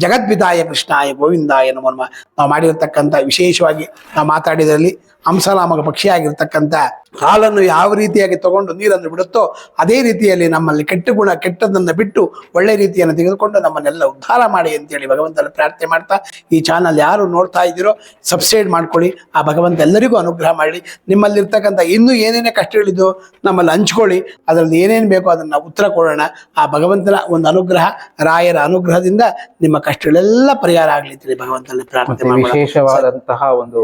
Speaker 2: ಜಗದ್ವಿತಾಯ ಕೃಷ್ಣಾಯ ಗೋವಿಂದಾಯ ನಮ್ಮ ನಮಃ. ನಾವು ಮಾಡಿರತಕ್ಕಂಥ ವಿಶೇಷವಾಗಿ ನಾವು ಮಾತಾಡಿದ್ರಲ್ಲಿ ಹಂಸನಾಮಕ ಪಕ್ಷಿಯಾಗಿರ್ತಕ್ಕಂಥ ಹಾಲನ್ನು ಯಾವ ರೀತಿಯಾಗಿ ತಗೊಂಡು ನೀರನ್ನು ಬಿಡುತ್ತೋ ಅದೇ ರೀತಿಯಲ್ಲಿ ನಮ್ಮಲ್ಲಿ ಕೆಟ್ಟ ಗುಣ ಕೆಟ್ಟದನ್ನು ಬಿಟ್ಟು ಒಳ್ಳೆ ರೀತಿಯನ್ನು ತೆಗೆದುಕೊಂಡು ನಮ್ಮನ್ನೆಲ್ಲ ಉದ್ಧಾರ ಮಾಡಿ ಅಂತೇಳಿ ಭಗವಂತನ ಪ್ರಾರ್ಥನೆ ಮಾಡ್ತಾ ಈ ಚಾನಲ್ ಯಾರು ನೋಡ್ತಾ ಇದ್ದೀರೋ ಸಬ್ಸ್ಕ್ರೈಬ್ ಮಾಡ್ಕೊಳ್ಳಿ. ಆ ಭಗವಂತ ಎಲ್ಲರಿಗೂ ಅನುಗ್ರಹ ಮಾಡಿ ನಿಮ್ಮಲ್ಲಿರ್ತಕ್ಕಂಥ ಇನ್ನೂ ಏನೇನೇ ಕಷ್ಟಗಳಿದ್ದು ನಮ್ಮಲ್ಲಿ ಹಂಚ್ಕೊಳ್ಳಿ. ಅದರಲ್ಲಿ ಏನೇನು ಬೇಕೋ ಅದನ್ನು ಉತ್ತರ ಕೊಡೋಣ. ಆ ಭಗವಂತನ ಒಂದು ಅನುಗ್ರಹ, ರಾಯರ ಅನುಗ್ರಹದಿಂದ ನಿಮ್ಮ ಕಷ್ಟಗಳೆಲ್ಲ ಪರಿಹಾರ ಆಗಲಿ ಅಂತೇಳಿ ಭಗವಂತನಲ್ಲಿ ಪ್ರಾರ್ಥನೆ
Speaker 1: ವಿಶೇಷವಾದಂತಹ ಒಂದು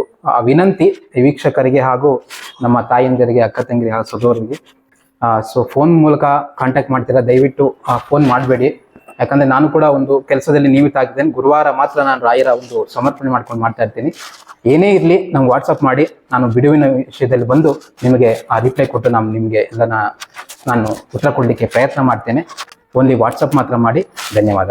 Speaker 1: ವಿನಂತಿ ವೀಕ್ಷಕರಿಗೆ ಹಾಗೂ ನಮ್ಮ ತಾಯಂದಿರಿಗೆ ಅಕ್ಕ ತಂಗಿರಿಗೆ ಹಾಗೂ ಸೋದರಿಗೆ ಸೊ ಫೋನ್ ಮೂಲಕ ಕಾಂಟ್ಯಾಕ್ಟ್ ಮಾಡ್ತೀರಾ? ದಯವಿಟ್ಟು ಫೋನ್ ಮಾಡಬೇಡಿ. ಯಾಕಂದ್ರೆ ನಾನು ಕೂಡ ಒಂದು ಕೆಲಸದಲ್ಲಿ ನಿಯಮಿತ ಆಗಿದ್ದೇನೆ. ಗುರುವಾರ ಮಾತ್ರ ನಾನು ರಾಯರ ಒಂದು ಸಮರ್ಪಣೆ ಮಾಡ್ಕೊಂಡು ಮಾಡ್ತಾ ಇರ್ತೀನಿ. ಏನೇ ಇರಲಿ ನಂಗೆ ವಾಟ್ಸಪ್ ಮಾಡಿ. ನಾನು ಬಿಡುವಿನ ವಿಷಯದಲ್ಲಿ ಬಂದು ನಿಮಗೆ ಆ ರಿಪ್ಲೈ ಕೊಟ್ಟು ನಾನು ನಿಮಗೆ ಎಲ್ಲನ ನಾನು ಉತ್ತರ ಕೊಡಲಿಕ್ಕೆ ಪ್ರಯತ್ನ ಮಾಡ್ತೇನೆ. ಓನ್ಲಿ ವಾಟ್ಸಪ್ ಮಾತ್ರ ಮಾಡಿ. ಧನ್ಯವಾದ.